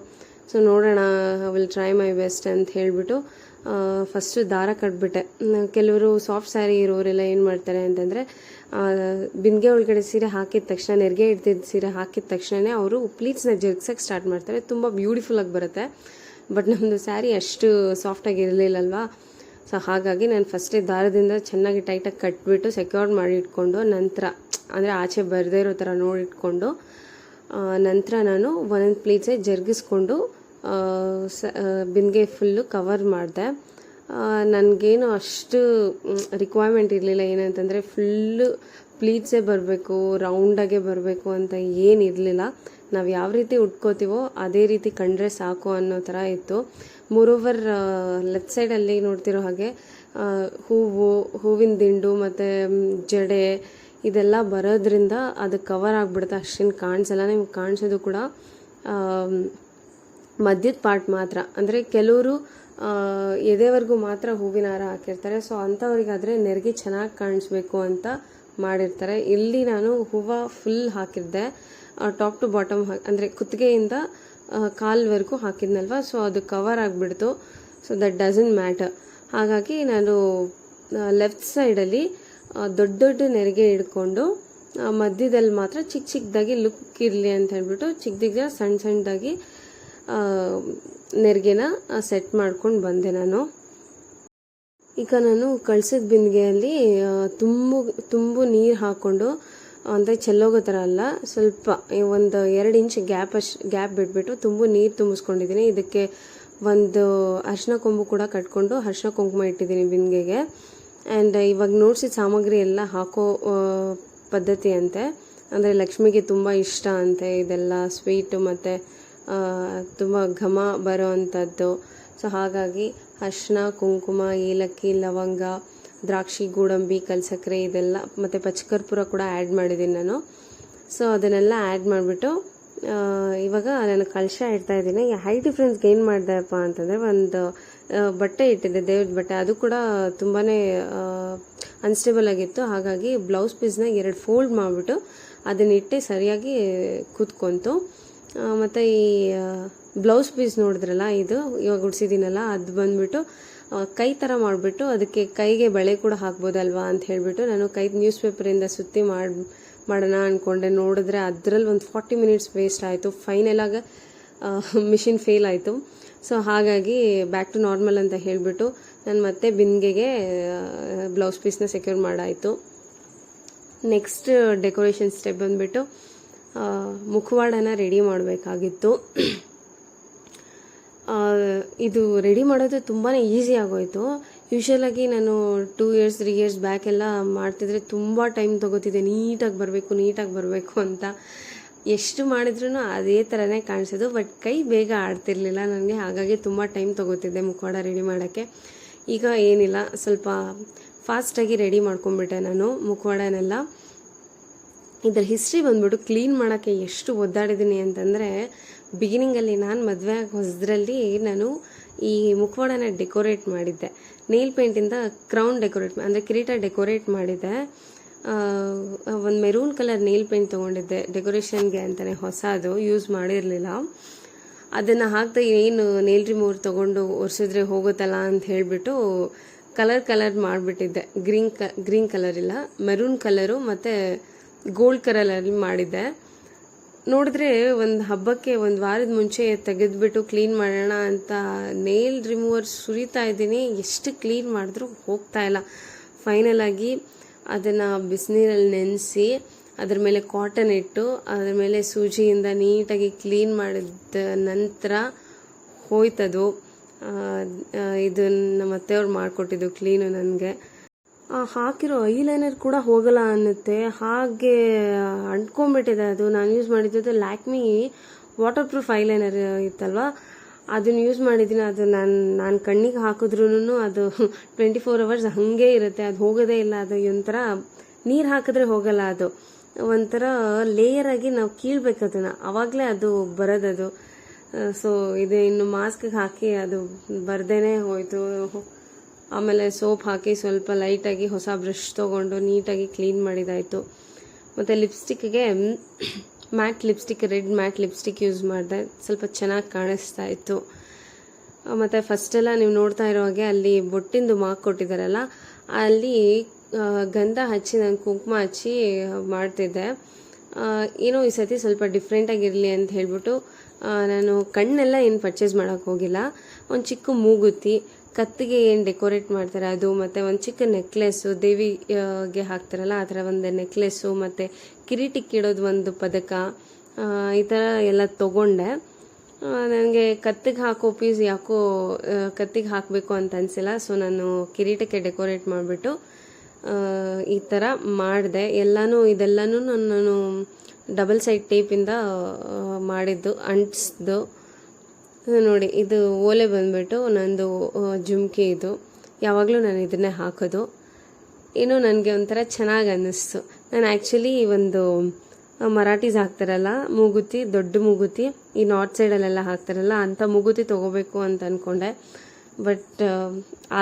ಸೊ ನೋಡೋಣ ವಿಲ್ ಟ್ರೈ ಮೈ ಬೆಸ್ಟ್ ಅಂತ ಹೇಳಿಬಿಟ್ಟು ಫಸ್ಟು ದಾರ ಕಟ್ಬಿಟ್ಟೆ. ಕೆಲವರು ಸಾಫ್ಟ್ ಸ್ಯಾರಿ ಇರೋರೆಲ್ಲ ಏನು ಮಾಡ್ತಾರೆ ಅಂತಂದರೆ ಬಿಂದಿಗೆ ಒಳಗಡೆ ಸೀರೆ ಹಾಕಿದ ತಕ್ಷಣ, ನೆರಿಗೆ ಇಡ್ತಿದ್ದ ಸೀರೆ ಹಾಕಿದ ತಕ್ಷಣವೇ ಅವರು ಪ್ಲೀಟ್ಸ್ನ ಜರ್ಗ್ಸೋಕ್ಕೆ ಸ್ಟಾರ್ಟ್ ಮಾಡ್ತಾರೆ. ತುಂಬ ಬ್ಯೂಟಿಫುಲ್ಲಾಗಿ ಬರುತ್ತೆ. ಬಟ್ ನಮ್ಮದು ಸ್ಯಾರಿ ಅಷ್ಟು ಸಾಫ್ಟಾಗಿ ಇರಲಿಲ್ಲಲ್ವಾ? ಸೊ ಹಾಗಾಗಿ ನಾನು ಫಸ್ಟೇ ದಾರದಿಂದ ಚೆನ್ನಾಗಿ ಟೈಟಾಗಿ ಕಟ್ಬಿಟ್ಟು ಸೆಕ್ಯೂರ್ ಮಾಡಿ ಇಟ್ಕೊಂಡು, ನಂತರ, ಅಂದರೆ ಆಚೆ ಬರದೇ ಇರೋ ಥರ ನೋಡಿಟ್ಕೊಂಡು ನಂತರ ನಾನು ಒಂದೊಂದು ಪ್ಲೇಟ್ಸೇ ಜರುಗಿಸ್ಕೊಂಡು ಸ ಬಿಂದಿಗೆ ಫುಲ್ಲು ಕವರ್ ಮಾಡಿದೆ. ನನಗೇನು ಅಷ್ಟು ರಿಕ್ವೈರ್ಮೆಂಟ್ ಇರಲಿಲ್ಲ. ಏನಂತಂದರೆ ಫುಲ್ಲು ಪ್ಲೀಟ್ಸೇ ಬರಬೇಕು ರೌಂಡಾಗೆ ಬರಬೇಕು ಅಂತ ಏನಿರಲಿಲ್ಲ ನಾವು ಯಾವ ರೀತಿ ಉಟ್ಕೋತೀವೋ ಅದೇ ರೀತಿ ಕಂಡ್ರೆ ಸಾಕು ಅನ್ನೋ ಥರ ಇತ್ತು. ಮೂರೋವರ್ ಲೆಫ್ಟ್ ಸೈಡಲ್ಲಿ ನೋಡ್ತಿರೋ ಹಾಗೆ ಹೂವು, ಹೂವಿನ ದಿಂಡು ಮತ್ತು ಜಡೆ ಇದೆಲ್ಲ ಬರೋದ್ರಿಂದ ಅದು ಕವರ್ ಆಗಿಬಿಡುತ್ತೆ. ಅಷ್ಟೇನು ಕಾಣಿಸಲ್ಲ. ನಿಮ್ಗೆ ಕಾಣಿಸೋದು ಕೂಡ ಮಧ್ಯದ ಪಾರ್ಟ್ ಮಾತ್ರ. ಅಂದರೆ ಕೆಲವರು ಎದೆವರೆಗೂ ಮಾತ್ರ ಹೂವಿನ ಹಾರ ಹಾಕಿರ್ತಾರೆ. ಸೊ ಅಂಥವ್ರಿಗಾದರೆ ನೆರಿಗೆ ಚೆನ್ನಾಗಿ ಕಾಣಿಸ್ಬೇಕು ಅಂತ ಮಾಡಿರ್ತಾರೆ. ಇಲ್ಲಿ ನಾನು ಹೂವು ಫುಲ್ ಹಾಕಿದ್ದೆ. ಟಾಪ್ ಟು ಬಾಟಮ್ ಅಂದರೆ ಕುತ್ತಿಗೆಯಿಂದ ಕಾಲ್ವರೆಗೂ ಹಾಕಿದ್ನಲ್ವ? ಸೊ ಅದು ಕವರ್ ಆಗಿಬಿಡ್ತು. ಸೊ ದಟ್ ಡಸನ್ ಮ್ಯಾಟರ್ ಹಾಗಾಗಿ ನಾನು ಲೆಫ್ಟ್ ಸೈಡಲ್ಲಿ ದೊಡ್ಡ ದೊಡ್ಡ ನೆರಿಗೆ ಹಿಡ್ಕೊಂಡು ಮಧ್ಯದಲ್ಲಿ ಮಾತ್ರ ಚಿಕ್ಕ ಚಿಕ್ಕದಾಗಿ ಲುಕ್ ಇರಲಿ ಅಂತ ಹೇಳ್ಬಿಟ್ಟು ಚಿಕ್ಕದಿಗೆ ಸಣ್ಣ ಸಣ್ಣದಾಗಿ ನೆರಿಗೆನ ಸೆಟ್ ಮಾಡ್ಕೊಂಡು ಬಂದೆ ನಾನು. ಈಗ ನಾನು ಕಳ್ಸಿದ ಬಿಂದಿಗೆಯಲ್ಲಿ ತುಂಬು ತುಂಬು ನೀರು ಹಾಕ್ಕೊಂಡು ಅಂದರೆ ಚೆಲ್ಲೋಗೋ ಥರ ಅಲ್ಲ, ಸ್ವಲ್ಪ ಒಂದು ಎರಡು ಇಂಚ್ ಗ್ಯಾಪ್ ಅಷ್ಟು ಗ್ಯಾಪ್ ಬಿಟ್ಬಿಟ್ಟು ತುಂಬ ನೀರು ತುಂಬಿಸ್ಕೊಂಡಿದ್ದೀನಿ. ಇದಕ್ಕೆ ಒಂದು ಅರ್ಶಿನ ಕೊಂಬು ಕೂಡ ಕಟ್ಕೊಂಡು ಅರ್ಶಿನ ಕುಂಕುಮ ಇಟ್ಟಿದ್ದೀನಿ ಬಿಂದಿಗೆಗೆ. ಆ್ಯಂಡ್ ಇವಾಗ ನೋಡ್ಸಿದ ಸಾಮಗ್ರಿ ಎಲ್ಲ ಹಾಕೋ ಪದ್ಧತಿ ಅಂತೆ ಅಂದರೆ ಲಕ್ಷ್ಮಿಗೆ ತುಂಬ ಇಷ್ಟ ಅಂತೆ, ಇದೆಲ್ಲ ಸ್ವೀಟು ಮತ್ತು ತುಂಬ ಘಮ ಬರೋ ಅಂಥದ್ದು ಸೊ ಹಾಗಾಗಿ ಅರಿಶಿನ, ಕುಂಕುಮ, ಏಲಕ್ಕಿ, ಲವಂಗ, ದ್ರಾಕ್ಷಿ, ಗೋಡಂಬಿ, ಕಲ್ಸಕ್ಕರೆ ಇದೆಲ್ಲ ಮತ್ತು ಪಚ್ಚಕರ್ಪೂರ ಕೂಡ ಆ್ಯಡ್ ಮಾಡಿದ್ದೀನಿ ನಾನು. ಸೊ ಅದನ್ನೆಲ್ಲ ಆ್ಯಡ್ ಮಾಡಿಬಿಟ್ಟು ಇವಾಗ ನಾನು ಕಳಶ ಇಡ್ತಾ ಇದ್ದೀನಿ. ಹೈ ಡಿಫ್ರೆನ್ಸ್ ಏನು ಮಾಡಿದೆಪ್ಪ ಅಂತಂದರೆ ಒಂದು ಬಟ್ಟೆ ಇಟ್ಟಿದ್ದೆ, ದೇವ್ರದ ಬಟ್ಟೆ. ಅದು ಕೂಡ ತುಂಬಾ ಅನ್ಸ್ಟೇಬಲ್ ಆಗಿತ್ತು. ಹಾಗಾಗಿ ಬ್ಲೌಸ್ ಪೀಸ್ನ ಎರಡು ಫೋಲ್ಡ್ ಮಾಡಿಬಿಟ್ಟು ಅದನ್ನಿಟ್ಟೆ ಸರಿಯಾಗಿ ಕೂತ್ಕೊಂತು. ಮತ್ತು ಈ ಬ್ಲೌಸ್ ಪೀಸ್ ನೋಡಿದ್ರಲ್ಲ, ಇದು ಇವಾಗ ಉಡ್ಸಿದ್ದೀನಲ್ಲ, ಅದು ಬಂದ್ಬಿಟ್ಟು ಕೈ ಥರ ಮಾಡಿಬಿಟ್ಟು, ಅದಕ್ಕೆ ಕೈಗೆ ಬಳೆ ಕೂಡ ಹಾಕ್ಬೋದಲ್ವಾ ಅಂತ ಹೇಳಿಬಿಟ್ಟು ನಾನು ಕೈ ನ್ಯೂಸ್ ಪೇಪರಿಂದ ಸುತ್ತಿ ಮಾಡಿ, ಮಾಡೋಣ ಅಂದ್ಕೊಂಡೆ ನೋಡಿದ್ರೆ ಅದರಲ್ಲಿ ಒಂದು ಫಾರ್ಟಿ ಮಿನಿಟ್ಸ್ ವೇಸ್ಟ್ ಆಯಿತು. ಫೈನಲಾಗ ಮಿಷಿನ್ ಫೇಲ್ ಆಯಿತು. ಸೊ ಹಾಗಾಗಿ ಬ್ಯಾಕ್ ಟು ನಾರ್ಮಲ್ ಅಂತ ಹೇಳಿಬಿಟ್ಟು ನಾನು ಮತ್ತೆ ಬಿಂದಿಗೆಗೆ ಬ್ಲೌಸ್ ಪೀಸ್ನ ಸೆಕ್ಯೂರ್ ಮಾಡಾಯಿತು. ನೆಕ್ಸ್ಟ್ ಡೆಕೋರೇಷನ್ ಸ್ಟೆಪ್ ಬಂದ್ಬಿಟ್ಟು ಮುಖವಾಡನ ರೆಡಿ ಮಾಡಬೇಕಾಗಿತ್ತು. ಇದು ರೆಡಿ ಮಾಡೋದು ತುಂಬಾ ಈಸಿ ಆಗೋಯಿತು. ಯೂಶ್ವಲಾಗಿ ನಾನು two years three years back ಎಲ್ಲ ಮಾಡ್ತಿದ್ರೆ ತುಂಬ ಟೈಮ್ ತೊಗೋತಿದ್ದೆ. ನೀಟಾಗಿ ಬರಬೇಕು ನೀಟಾಗಿ ಬರಬೇಕು ಅಂತ. ಎಷ್ಟು ಮಾಡಿದ್ರೂ ಅದೇ ಥರನೇ ಕಾಣಿಸೋದು ಬಟ್ ಕೈ ಬೇಗ ಆಡ್ತಿರ್ಲಿಲ್ಲ ನನಗೆ. ಹಾಗಾಗಿ ತುಂಬ ಟೈಮ್ ತೊಗೋತಿದ್ದೆ ಮುಖವಾಡ ರೆಡಿ ಮಾಡೋಕ್ಕೆ. ಈಗ ಏನಿಲ್ಲ, ಸ್ವಲ್ಪ ಫಾಸ್ಟಾಗಿ ರೆಡಿ ಮಾಡ್ಕೊಂಡ್ಬಿಟ್ಟೆ ನಾನು ಮುಖವಾಡನೆಲ್ಲ. ಇದರ ಹಿಸ್ಟ್ರಿ ಬಂದ್ಬಿಟ್ಟು ಕ್ಲೀನ್ ಮಾಡೋಕ್ಕೆ ಎಷ್ಟು ಒದ್ದಾಡಿದ್ದೀನಿ ಅಂತಂದರೆ ಬಿಗಿನಿಂಗಲ್ಲಿ ನಾನು ಮದುವೆ ಹೊಸದ್ರಲ್ಲಿ ನಾನು ಈ ಮುಖವಾಡನ ಡೆಕೋರೇಟ್ ಮಾಡಿದ್ದೆ. ನೇಲ್ ಪೇಂಟಿಂದ ಕ್ರೌನ್ ಡೆಕೋರೇಟ್ ಅಂದರೆ ಕಿರೀಟ ಡೆಕೋರೇಟ್ ಮಾಡಿದ್ದೆ. ಒಂದು ಮೆರೂನ್ ಕಲರ್ ನೇಲ್ ಪೇಂಟ್ ತೊಗೊಂಡಿದ್ದೆ. ಡೆಕೋರೇಷನ್ಗೆ ಅಂತಲೇ ಹೊಸದು ಯೂಸ್ ಮಾಡಿರಲಿಲ್ಲ. ಅದನ್ನು ಹಾಕ್ತಾ ಏನು ನೇಲ್ ರಿಮೂವರ್ ತೊಗೊಂಡು ಒರೆಸಿದ್ರೆ ಹೋಗುತ್ತಲ್ಲ ಅಂತ ಹೇಳಿಬಿಟ್ಟು ಕಲರ್ ಕಲರ್ ಮಾಡಿಬಿಟ್ಟಿದ್ದೆ. ಗ್ರೀನ್ ಕ ಗ್ರೀನ್ ಕಲರ್ ಇಲ್ಲ ಮೆರೂನ್ ಕಲರು ಮತ್ತು ಗೋಲ್ಡ್ ಕಲರಲ್ಲಿ ಮಾಡಿದ್ದೆ. ನೋಡಿದ್ರೆ ಒಂದು ಹಬ್ಬಕ್ಕೆ ಒಂದು ವಾರದ ಮುಂಚೆ ತೆಗೆದುಬಿಟ್ಟು ಕ್ಲೀನ್ ಮಾಡೋಣ ಅಂತ ನೇಲ್ ರಿಮೂವರ್ ಸುರಿತಾ ಇದ್ದೀನಿ. ಎಷ್ಟು ಕ್ಲೀನ್ ಮಾಡಿದ್ರೂ ಹೋಗ್ತಾ ಇಲ್ಲ. ಫೈನಲ್ ಆಗಿ ಅದನ್ನು ಬಿಸಿನೀರಲ್ಲಿ ನೆನೆಸಿ ಅದ್ರ ಮೇಲೆ ಕಾಟನ್ ಇಟ್ಟು ಅದ್ರ ಮೇಲೆ ಸೂಜಿಯಿಂದ ನೀಟಾಗಿ ಕ್ಲೀನ್ ಮಾಡಿದ ನಂತರ ಹೋಯ್ತದು. ಇದನ್ನು ನಮ್ಮ ಅತ್ತೆಯವ್ರು ಮಾಡಿಕೊಟ್ಟಿದ್ದು ಕ್ಲೀನು ನನಗೆ ಹಾಕಿರೋ ಐ ಲೈನರ್ ಕೂಡ ಹೋಗಲ್ಲ ಅನ್ನುತ್ತೆ. ಹಾಗೆ ಅಂಟ್ಕೊಂಡ್ಬಿಟ್ಟಿದೆ ಅದು. ನಾನು ಯೂಸ್ ಮಾಡಿದ್ದು ಲ್ಯಾಕ್ಮಿ ವಾಟರ್ ಪ್ರೂಫ್ ಐಲೈನರ್ ಇತ್ತಲ್ವ? ಅದನ್ನು ಯೂಸ್ ಮಾಡಿದ್ದೀನಿ. ಅದು ನಾನು ನಾನು ಕಣ್ಣಿಗೆ ಹಾಕಿದ್ರೂ ಅದು ಟ್ವೆಂಟಿ ಫೋರ್ ಅವರ್ಸ್ ಹಾಗೆ ಇರುತ್ತೆ. ಅದು ಹೋಗೋದೇ ಇಲ್ಲ. ಅದು ಒಂಥರ ನೀರು ಹಾಕಿದ್ರೆ ಹೋಗಲ್ಲ ಅದು. ಒಂಥರ ಲೇಯರ್ ಆಗಿ ನಾವು ಕೀಳ್ಬೇಕು ಅದನ್ನು. ಅವಾಗಲೇ ಅದು ಬರೋದದು. ಸೊ ಇದು ಇನ್ನು ಮಾಸ್ಕ್ಗೆ ಹಾಕಿ ಅದು ಬರ್ದೇನೆ ಹೋಯಿತು. ಆಮೇಲೆ ಸೋಪ್ ಹಾಕಿ ಸ್ವಲ್ಪ ಲೈಟಾಗಿ ಹೊಸ ಬ್ರಷ್ ತೊಗೊಂಡು ನೀಟಾಗಿ ಕ್ಲೀನ್ ಮಾಡಿದಾಯಿತು. ಮತ್ತು ಲಿಪ್ಸ್ಟಿಕ್ಗೆ matte lipstick, red matte lipstick use ಮಾಡಿದೆ. ಸ್ವಲ್ಪ ಚೆನ್ನಾಗಿ ಕಾಣಿಸ್ತಾ ಇತ್ತು ಮತ್ತು ಫಸ್ಟೆಲ್ಲ ನೀವು ನೋಡ್ತಾ ಇರೋ ಹಾಗೆ ಅಲ್ಲಿ ಬೊಟ್ಟಿಂದು ಮಾರ್ಕ್ ಕೊಟ್ಟಿದ್ದಾರಲ್ಲ, ಅಲ್ಲಿ ಗಂಧ ಹಚ್ಚಿ ನಾನು ಕುಂಕುಮ ಹಚ್ಚಿ ಮಾಡ್ತಿದ್ದೆ. ಏನೋ ಈ ಸತಿ ಸ್ವಲ್ಪ ಡಿಫ್ರೆಂಟಾಗಿರಲಿ ಅಂತ ಹೇಳ್ಬಿಟ್ಟು ನಾನು ಕಣ್ಣೆಲ್ಲ ಏನು ಪರ್ಚೇಸ್ ಮಾಡೋಕ್ಕೆ ಹೋಗಿಲ್ಲ. ಒಂದು ಚಿಕ್ಕ ಮೂಗುತಿ ಕತ್ತಿಗೆ ಏನು ಡೆಕೋರೇಟ್ ಮಾಡ್ತಾರೆ ಅದು, ಮತ್ತು ಒಂದು ಚಿಕ್ಕ ನೆಕ್ಲೆಸ್ಸು ದೇವಿಗೆ ಹಾಕ್ತಾರಲ್ಲ, ಆ ಥರ ಒಂದು ನೆಕ್ಲೆಸ್ಸು ಮತ್ತು ಕಿರೀಟಕ್ಕೆ ಇಡೋದು ಒಂದು ಪದಕ ಈ ಥರ ಎಲ್ಲ ತೊಗೊಂಡೆ. ನನಗೆ ಕತ್ತಿಗೆ ಹಾಕೋ ಪೀಸ್ ಯಾಕೋ ಕತ್ತಿಗೆ ಹಾಕಬೇಕು ಅಂತ ಅನಿಸಿಲ್ಲ ಸೊ ನಾನು ಕಿರೀಟಕ್ಕೆ ಡೆಕೋರೇಟ್ ಮಾಡಿಬಿಟ್ಟು ಈ ಥರ ಮಾಡಿದೆ. ಎಲ್ಲನೂ, ಇದೆಲ್ಲನೂ ನಾನು ಡಬಲ್ ಸೈಡ್ ಟೇಪಿಂದ ಮಾಡಿದ್ದು, ಅಂಟಿಸ್ದು. ನೋಡಿ, ಇದು ಓಲೆ ಬಂದ್ಬಿಟ್ಟು ನಂದು ಜುಮ್ಕಿ ಇದು. ಯಾವಾಗಲೂ ನಾನು ಇದನ್ನೇ ಹಾಕೋದು. ಏನೋ ನನಗೆ ಒಂಥರ ಚೆನ್ನಾಗಿ ಅನ್ನಿಸ್ತು. ನಾನು ಆ್ಯಕ್ಚುಲಿ ಒಂದು ಮರಾಠೀಸ್ ಹಾಕ್ತಾರಲ್ಲ, ಮೂಗುತಿ, ದೊಡ್ಡ ಮೂಗುತಿ, ಈ ನಾರ್ತ್ ಸೈಡಲ್ಲೆಲ್ಲ ಹಾಕ್ತಾರಲ್ಲ ಅಂಥ ಮೂಗುತಿ ತೊಗೋಬೇಕು ಅಂತ ಅಂದ್ಕೊಂಡೆ ಬಟ್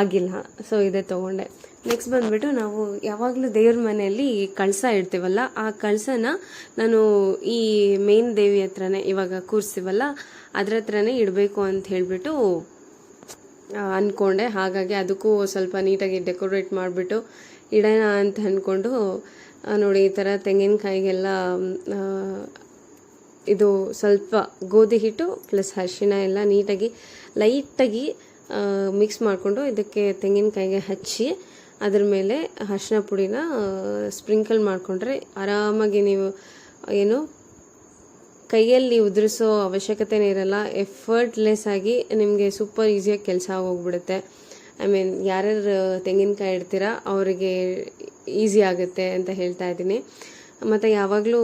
ಆಗಿಲ್ಲ. ಸೊ ಇದೇ ತೊಗೊಂಡೆ. ನೆಕ್ಸ್ಟ್ ಬಂದುಬಿಟ್ಟು ನಾವು ಯಾವಾಗಲೂ ದೇವ್ರ ಮನೆಯಲ್ಲಿ ಕಳಸ ಇಡ್ತೀವಲ್ಲ, ಆ ಕಳಸನ ನಾನು ಈ ಮೇನ್ ದೇವಿ ಹತ್ರನೇ ಇವಾಗ ಕೂರಿಸ್ತೀವಲ್ಲ ಅದ್ರ ಹತ್ರನೇ ಇಡಬೇಕು ಅಂತ ಹೇಳಿಬಿಟ್ಟು ಅಂದ್ಕೊಂಡೆ ಹಾಗಾಗಿ ಅದಕ್ಕೂ ಸ್ವಲ್ಪ ನೀಟಾಗಿ ಡೆಕೋರೇಟ್ ಮಾಡಿಬಿಟ್ಟು ಇಡೋಣ ಅಂತ ಅಂದ್ಕೊಂಡು ನೋಡಿ ಈ ಥರ ತೆಂಗಿನಕಾಯಿಗೆಲ್ಲ ಇದು ಸ್ವಲ್ಪ ಗೋಧಿ ಹಿಟ್ಟು ಪ್ಲಸ್ ಅರಿಶಿಣ ಎಲ್ಲ ನೀಟಾಗಿ, ಲೈಟಾಗಿ ಮಿಕ್ಸ್ ಮಾಡಿಕೊಂಡು ಇದಕ್ಕೆ ತೆಂಗಿನಕಾಯಿಗೆ ಹಚ್ಚಿ, ಅದ್ರ ಮೇಲೆ ಅರಿಶಿನ ಪುಡಿನ ಸ್ಪ್ರಿಂಕಲ್ ಮಾಡಿಕೊಂಡ್ರೆ ಆರಾಮಾಗಿ ನೀವು ಏನು ಕೈಯಲ್ಲಿ ಉದುರಿಸೋ ಅವಶ್ಯಕತೆನೇ ಇರಲ್ಲ ಎಫರ್ಟ್ಲೆಸ್ ಆಗಿ ನಿಮಗೆ ಸೂಪರ್ ಈಸಿಯಾಗಿ ಕೆಲಸ ಹೋಗ್ಬಿಡುತ್ತೆ ಐ ಮೀನ್ ಯಾರ್ಯಾರು ತೆಂಗಿನಕಾಯಿ ಇಡ್ತೀರಾ ಅವರಿಗೆ ಈಸಿ ಆಗುತ್ತೆ ಅಂತ ಹೇಳ್ತಾ ಇದ್ದೀನಿ. ಮತ್ತು ಯಾವಾಗಲೂ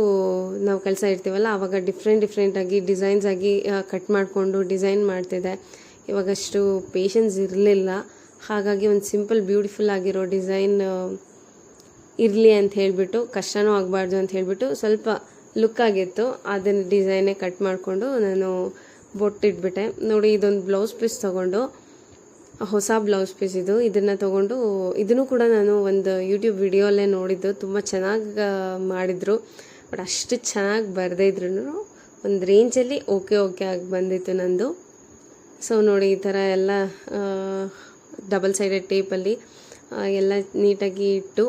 ನಾವು ಕೆಲಸ ಇರ್ತೀವಲ್ಲ ಆವಾಗ ಡಿಫ್ರೆಂಟ್ ಡಿಫ್ರೆಂಟಾಗಿ ಡಿಸೈನ್ಸ್ ಆಗಿ ಕಟ್ ಮಾಡಿಕೊಂಡು ಡಿಸೈನ್ ಮಾಡ್ತಿದ್ದೆ ಇವಾಗಷ್ಟು ಪೇಷನ್ಸ್ ಇರಲಿಲ್ಲ. ಹಾಗಾಗಿ ಒಂದು ಸಿಂಪಲ್ ಬ್ಯೂಟಿಫುಲ್ ಆಗಿರೋ ಡಿಸೈನ್ ಇರಲಿ ಅಂತ ಹೇಳಿಬಿಟ್ಟು, ಕಷ್ಟನೂ ಆಗಬಾರ್ದು ಅಂತ ಹೇಳಿಬಿಟ್ಟು ಸ್ವಲ್ಪ ಲುಕ್ ಆಗಿತ್ತು. ಅದನ್ನು ಡಿಸೈನೇ ಕಟ್ ಮಾಡಿಕೊಂಡು ನಾನು ಬೊಟ್ಟಿಟ್ಬಿಟ್ಟೆ ನೋಡಿ, ಇದೊಂದು ಬ್ಲೌಸ್ ಪೀಸ್ ತೊಗೊಂಡು, ಹೊಸ ಬ್ಲೌಸ್ ಪೀಸ್ ಇದು. ಇದನ್ನು ತೊಗೊಂಡು, ಇದನ್ನು ಕೂಡ ನಾನು ಒಂದು ಯೂಟ್ಯೂಬ್ ವಿಡಿಯೋಲ್ಲೇ ನೋಡಿದ್ದು. ತುಂಬ ಚೆನ್ನಾಗಿ ಮಾಡಿದರು. ಬಟ್ ಅಷ್ಟು ಚೆನ್ನಾಗಿ ಬರದೇ ಇದ್ರೂ ಒಂದು ರೇಂಜಲ್ಲಿ ಓಕೆ ಓಕೆ ಆಗಿ ಬಂದಿತ್ತು ನಂದು. ಸೊ ನೋಡಿ, ಈ ಥರ ಎಲ್ಲ ಡಬಲ್ ಸೈಡೆಡ್ ಟೇಪಲ್ಲಿ ಎಲ್ಲ ನೀಟಾಗಿ ಇಟ್ಟು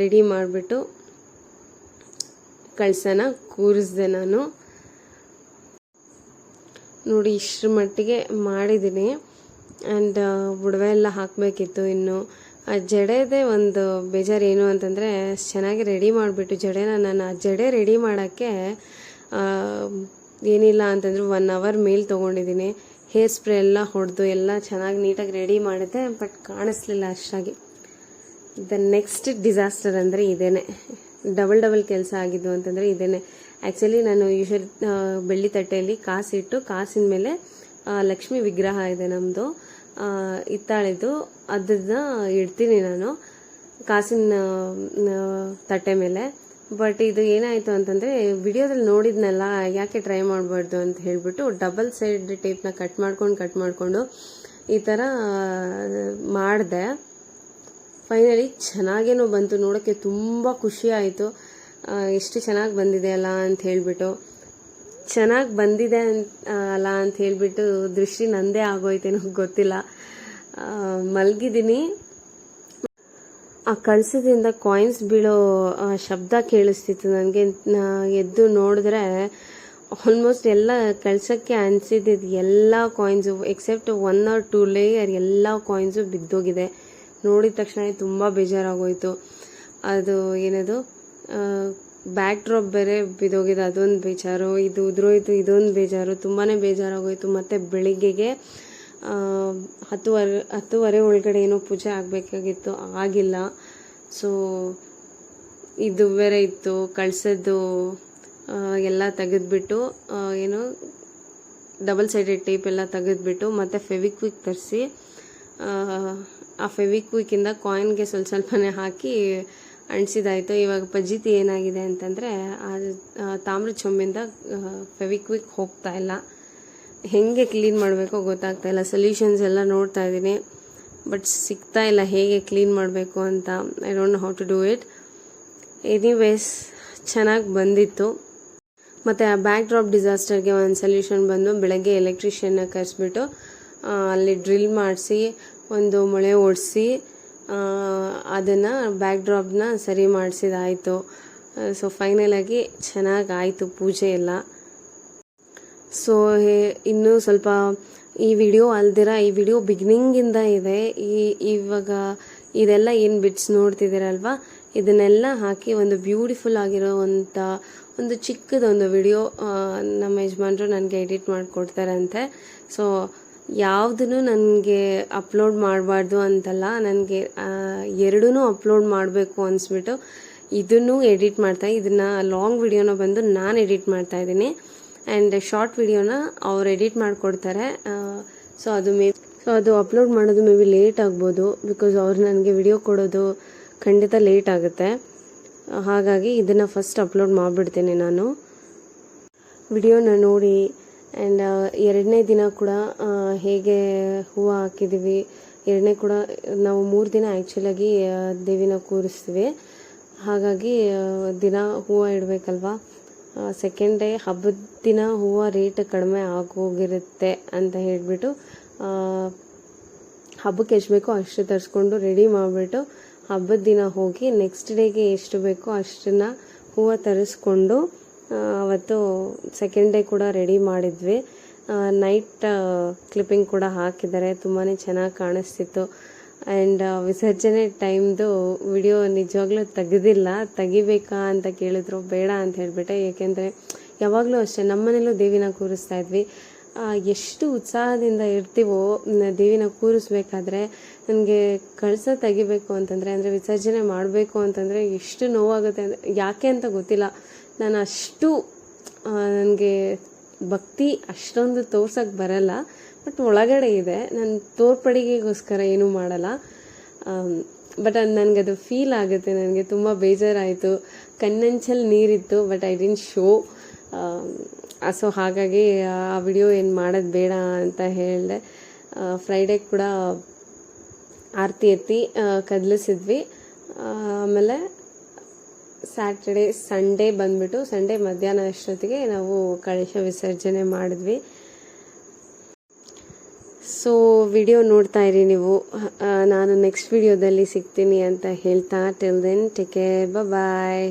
ರೆಡಿ ಮಾಡಿಬಿಟ್ಟು ಕಳ್ಸನ ಕೂರಿಸ್ದೆ ನಾನು. ನೋಡಿ, ಇಷ್ಟರ ಮಟ್ಟಿಗೆ ಮಾಡಿದ್ದೀನಿ. ಆ್ಯಂಡ್ ಬುಡವೆ ಎಲ್ಲ ಹಾಕಬೇಕಿತ್ತು ಇನ್ನು. ಆ, ಜಡೆದೇ ಒಂದು ಬೇಜಾರು ಏನು ಅಂತಂದರೆ, ಚೆನ್ನಾಗಿ ರೆಡಿ ಮಾಡಿಬಿಟ್ಟು, ಜಡೆನ ನಾನು ಆ ಜಡೆ ರೆಡಿ ಮಾಡೋಕ್ಕೆ ಏನಿಲ್ಲ ಅಂತಂದ್ರೆ ಒನ್ ಅವರ್ ಮೇಲ್ ತೊಗೊಂಡಿದ್ದೀನಿ. ಹೇರ್ ಸ್ಪ್ರೇ ಎಲ್ಲ ಹೊಡೆದು ಎಲ್ಲ ಚೆನ್ನಾಗಿ ನೀಟಾಗಿ ರೆಡಿ ಮಾಡಿದೆ ಬಟ್ ಕಾಣಿಸ್ಲಿಲ್ಲ ಅಷ್ಟಾಗಿ. ದ ನೆಕ್ಸ್ಟ್ ಡಿಸಾಸ್ಟರ್ ಅಂದರೆ ಇದೇನೆ. ಡಬಲ್ ಡಬಲ್ ಕೆಲಸ ಆಗಿದ್ದು ಅಂತಂದರೆ ಇದೇನೆ. ಆ್ಯಕ್ಚುಲಿ ನಾನು ಯೂಶಲ್ ಬೆಳ್ಳಿ ತಟ್ಟೆಯಲ್ಲಿ ಕಾಸಿಟ್ಟು ಕಾಸಿನ ಮೇಲೆ ಲಕ್ಷ್ಮಿ ವಿಗ್ರಹ ಇದೆ ನಮ್ಮದು ಇತ್ತಾಳಿದ್ದು ಅದನ್ನ ಇಡ್ತೀನಿ ನಾನು, ಕಾಸಿನ ತಟ್ಟೆ ಮೇಲೆ. ಬಟ್ ಇದು ಏನಾಯಿತು ಅಂತಂದರೆ, ವಿಡಿಯೋದಲ್ಲಿ ನೋಡಿದ್ನಲ್ಲ, ಯಾಕೆ ಟ್ರೈ ಮಾಡಬಾರ್ದು ಅಂತ ಹೇಳಿಬಿಟ್ಟು ಡಬಲ್ ಸೈಡ್ ಟೇಪ್ನ ಕಟ್ ಮಾಡ್ಕೊಂಡು ಕಟ್ ಮಾಡಿಕೊಂಡು, ಈ ಥರ ಮಾಡಿದೆ. ಫೈನಲಿ ಚೆನ್ನಾಗೇನೋ ಬಂತು ನೋಡೋಕ್ಕೆ ತುಂಬ ಖುಷಿ ಆಯಿತು. ಎಷ್ಟು ಚೆನ್ನಾಗಿ ಬಂದಿದೆ ಅಲ್ಲ ಅಂತ ಹೇಳಿಬಿಟ್ಟು. ಚೆನ್ನಾಗಿ ಬಂದಿದೆ ಅಂತ ಅಲ್ಲ ಅಂತ ಹೇಳಿಬಿಟ್ಟು ದೃಷ್ಟಿ ನಂದೇ ಆಗೋಯ್ತೇನೋ ಗೊತ್ತಿಲ್ಲ. ಮಲಗಿದ್ದೀನಿ. ಆ ಕಳಸದಿಂದ ಕಾಯಿನ್ಸ್ ಬೀಳೋ ಶಬ್ದ ಕೇಳಿಸ್ತಿತ್ತು ನನಗೆ. ಎದ್ದು ನೋಡಿದ್ರೆ ಆಲ್ಮೋಸ್ಟ್ ಎಲ್ಲ ಕಳ್ಸೋಕ್ಕೆ ಅನಿಸಿದ್ದು ಎಲ್ಲ coins except one or two layer ಎಲ್ಲ ಕಾಯಿನ್ಸು ಬಿದ್ದೋಗಿದೆ. ನೋಡಿದ ತಕ್ಷಣ ತುಂಬ ಬೇಜಾರಾಗೋಯಿತು. ಅದು ಏನದು? ಬ್ಯಾಕ್ ಡ್ರಾಪ್ ಬೇರೆ ಬಿದ್ದೋಗಿದೆ ಅದೊಂದು ಬೇಜಾರು. ಇದು ಉದುರೋಯ್ತು ಇದೊಂದು ಬೇಜಾರು. ತುಂಬಾ ಬೇಜಾರಾಗೋಯಿತು. ಮತ್ತು ಬೆಳಿಗ್ಗೆಗೆ ಹತ್ತುವರೆ ಹತ್ತುವರೆ ಒಳಗಡೆ ಏನೋ ಪೂಜೆ ಆಗಬೇಕಾಗಿತ್ತು. ಆಗಿಲ್ಲ. ಸೊ ಇದು ಬೇರೆ ಇತ್ತು. ಕಳ್ಸದ್ದು ಆ, ಎಲ್ಲ ತೆಗೆದ್ಬಿಟ್ಟು ಏನು ಡಬಲ್ ಸೈಡೆಡ್ ಟೇಪ್ ಎಲ್ಲ ತೆಗೆದ್ಬಿಟ್ಟು ಮತ್ತು ಫೆವಿಕ್ವಿಕ್ ತರಿಸಿ ಆ ಫೆವಿಕ್ವಿಕ್ಕಿಂದ ಕಾಯಿನ್ಗೆ ಸ್ವಲ್ಪ ಸ್ವಲ್ಪನೇ ಹಾಕಿ ಅಂಟಿಸಿದಾಯಿತು. ಇವಾಗ ಪಜ್ಜಿತಿ ಏನಾಗಿದೆ ಅಂತಂದರೆ, ಆ ತಾಮ್ರ ಚೊಂಬಿಂದ ಫೆವಿಕ್ವಿಕ್ ಹೋಗ್ತಾ ಇಲ್ಲ. ಹೇಗೆ ಕ್ಲೀನ್ ಮಾಡಬೇಕೋ ಗೊತ್ತಾಗ್ತಾ ಇಲ್ಲ. ಸೊಲ್ಯೂಷನ್ಸ್ ಎಲ್ಲ ನೋಡ್ತಾ ಇದ್ದೀನಿ. ಬಟ್ ಸಿಗ್ತಾ ಇಲ್ಲ ಹೇಗೆ ಕ್ಲೀನ್ ಮಾಡಬೇಕು ಅಂತ. I don't how to do it. Anyways, ಚೆನ್ನಾಗಿ ಬಂದಿತ್ತು. ಮತ್ತು ಆ ಬ್ಯಾಕ್ ಡ್ರಾಪ್ ಡಿಸಾಸ್ಟರ್ಗೆ ಒಂದು ಸೊಲ್ಯೂಷನ್ ಬಂದು ಬೆಳಗ್ಗೆ ಎಲೆಕ್ಟ್ರಿಷಿಯನ್ನ ಕರೆಸ್ಬಿಟ್ಟು ಅಲ್ಲಿ ಡ್ರಿಲ್ ಮಾಡಿಸಿ ಒಂದು ಮೊಳೆ ಓಡಿಸಿ ಅದನ್ನು ಬ್ಯಾಕ್ ಡ್ರಾಪ್ನ ಸರಿ ಮಾಡಿಸಿದಾಯಿತು. ಸೊ ಫೈನಲಾಗಿ ಚೆನ್ನಾಗಿ ಆಯಿತು ಪೂಜೆ ಎಲ್ಲ. ಸೊ ಇನ್ನೂ ಸ್ವಲ್ಪ ಈ ವಿಡಿಯೋ ಅಲ್ದಿರ, ಈ ವಿಡಿಯೋ ಬಿಗ್ನಿಂಗಿಂದ ಇದೆ ಈ, ಇವಾಗ ಇದೆಲ್ಲ ಏನು ಬಿಟ್ಸ್ ನೋಡ್ತಿದ್ದೀರಲ್ವಾ? ಇದನ್ನೆಲ್ಲ ಹಾಕಿ ಒಂದು ಬ್ಯೂಟಿಫುಲ್ ಆಗಿರೋವಂಥ ಒಂದು ಚಿಕ್ಕದೊಂದು ವಿಡಿಯೋ ನಮ್ಮ ಯಜಮಾನ್ರು ನನಗೆ ಎಡಿಟ್ ಮಾಡಿಕೊಡ್ತಾರಂತೆ. ಸೊ ಯಾವುದನ್ನು ನನಗೆ ಅಪ್ಲೋಡ್ ಮಾಡಬಾರ್ದು ಅಂತಲ್ಲ, ನನಗೆ ಎರಡೂ ಅಪ್ಲೋಡ್ ಮಾಡಬೇಕು ಅನಿಸ್ಬಿಟ್ಟು ಇದನ್ನು ಎಡಿಟ್ ಮಾಡ್ತಾ, ಇದನ್ನು ಲಾಂಗ್ ವಿಡಿಯೋನ ಬಂದು ನಾನು ಎಡಿಟ್ ಮಾಡ್ತಾ ಇದ್ದೀನಿ. ಆ್ಯಂಡ್ ಶಾರ್ಟ್ ವಿಡಿಯೋನ ಅವ್ರು ಎಡಿಟ್ ಮಾಡಿಕೊಡ್ತಾರೆ. ಸೊ ಅದು ಮೇ ಸೊ ಅದು ಅಪ್ಲೋಡ್ ಮಾಡೋದು ಮೇ ಬಿ ಲೇಟ್ ಆಗ್ಬೋದು ಬಿಕಾಸ್ ಅವ್ರು ನನಗೆ ವಿಡಿಯೋ ಕೊಡೋದು ಖಂಡಿತ ಲೇಟ್ ಆಗುತ್ತೆ. ಹಾಗಾಗಿ ಇದನ್ನು ಫಸ್ಟ್ ಅಪ್ಲೋಡ್ ಮಾಡಿಬಿಡ್ತೀನಿ ನಾನು. ವಿಡಿಯೋನ ನೋಡಿ ಆ್ಯಂಡ್ ಎರಡನೇ ದಿನ ಕೂಡ ಹೇಗೆ ಹೂವು ಹಾಕಿದ್ದೀವಿ, ಎರಡನೇ ಕೂಡ ನಾವು ಮೂರು ದಿನ ಆ್ಯಕ್ಚುಲಾಗಿ ದೇವಿನ ಕೂರಿಸ್ತೀವಿ. ಹಾಗಾಗಿ ದಿನ ಹೂವು ಇಡಬೇಕಲ್ವಾ? ಸೆಕೆಂಡ್ ಡೇ ಹಬ್ಬದ ದಿನ ಹೂವು ರೇಟ್ ಕಡಿಮೆ ಆಗೋಗಿರುತ್ತೆ ಅಂತ ಹೇಳಿಬಿಟ್ಟು ಹಬ್ಬಕ್ಕೆ ಎಷ್ಟು ಬೇಕೋ ಅಷ್ಟು ತರಿಸ್ಕೊಂಡು ರೆಡಿ ಮಾಡಿಬಿಟ್ಟು, ಹಬ್ಬದ ದಿನ ಹೋಗಿ ನೆಕ್ಸ್ಟ್ ಡೇಗೆ ಎಷ್ಟು ಬೇಕೋ ಅಷ್ಟನ್ನು ಹೂವು ತರಿಸ್ಕೊಂಡು ಅವತ್ತು ಸೆಕೆಂಡ್ ಡೇ ಕೂಡ ರೆಡಿ ಮಾಡಿದ್ವಿ. ನೈಟ್ ಕ್ಲಿಪ್ಪಿಂಗ್ ಕೂಡ ಹಾಕಿದ್ದಾರೆ. ತುಂಬಾ ಚೆನ್ನಾಗಿ ಕಾಣಿಸ್ತಿತ್ತು. ಆ್ಯಂಡ್ ವಿಸರ್ಜನೆ ಟೈಮ್ದು ವಿಡಿಯೋ ನಿಜವಾಗ್ಲೂ ತೆಗೆದಿಲ್ಲ. ತೆಗಿಬೇಕಾ ಅಂತ ಕೇಳಿದ್ರು. ಬೇಡ ಅಂತ ಹೇಳಿಬಿಟ್ಟೆ. ಏಕೆಂದರೆ ಯಾವಾಗಲೂ ಅಷ್ಟೇ ನಮ್ಮನೇಲೂ ದೇವಿನ ಕೂರಿಸ್ತಾ ಇದ್ವಿ. ಎಷ್ಟು ಉತ್ಸಾಹದಿಂದ ಇರ್ತೀವೋ ದೇವಿನ ಕೂರಿಸ್ಬೇಕಾದ್ರೆ ನನಗೆ ಕಳಸ ತೆಗಿಬೇಕು ಅಂತಂದರೆ, ಅಂದರೆ ವಿಸರ್ಜನೆ ಮಾಡಬೇಕು ಅಂತಂದರೆ ಎಷ್ಟು ನೋವಾಗುತ್ತೆ ಅಂದರೆ ಯಾಕೆ ಅಂತ ಗೊತ್ತಿಲ್ಲ. ನಾನು ಅಷ್ಟು ನನಗೆ ಭಕ್ತಿ ಅಷ್ಟೊಂದು ತೋರ್ಸೋಕ್ಕೆ ಬರಲ್ಲ, ಬಟ್ ಒಳಗಡೆ ಇದೆ. ನಾನು ತೋರ್ಪಡಿಗೆಗೋಸ್ಕರ ಏನೂ ಮಾಡಲ್ಲ. ಬಟ್ ಅದು ನನಗದು ಫೀಲ್ ಆಗುತ್ತೆ. ನನಗೆ ತುಂಬ ಬೇಜಾರಾಯಿತು. ಕಣ್ಣಂಚಲ್ಲಿ ನೀರಿತ್ತು, but I didn't show. So ಹಾಗಾಗಿ ಆ ವಿಡಿಯೋ ಏನು ಮಾಡೋದು ಬೇಡ ಅಂತ ಹೇಳಿದೆ. ಫ್ರೈಡೇ ಕೂಡ ಆರತಿ ಎತ್ತಿ ಕದಲಿಸಿದ್ವಿ. ಆಮೇಲೆ ಸ್ಯಾಟರ್ಡೆ ಸಂಡೇ ಬಂದ್ಬಿಟ್ಟು ಸಂಡೇ ಮಧ್ಯಾಹ್ನ ಅಷ್ಟೊತ್ತಿಗೆ ನಾವು ಕಳಶ ವಿಸರ್ಜನೆ ಮಾಡಿದ್ವಿ. ಸೊ ವಿಡಿಯೋ ನೋಡ್ತಾ ಇರಿ ನೀವು. ನಾನು ನೆಕ್ಸ್ಟ್ ವಿಡಿಯೋದಲ್ಲಿ ಸಿಗ್ತೀನಿ ಅಂತ ಹೇಳ್ತಾ till then take care bye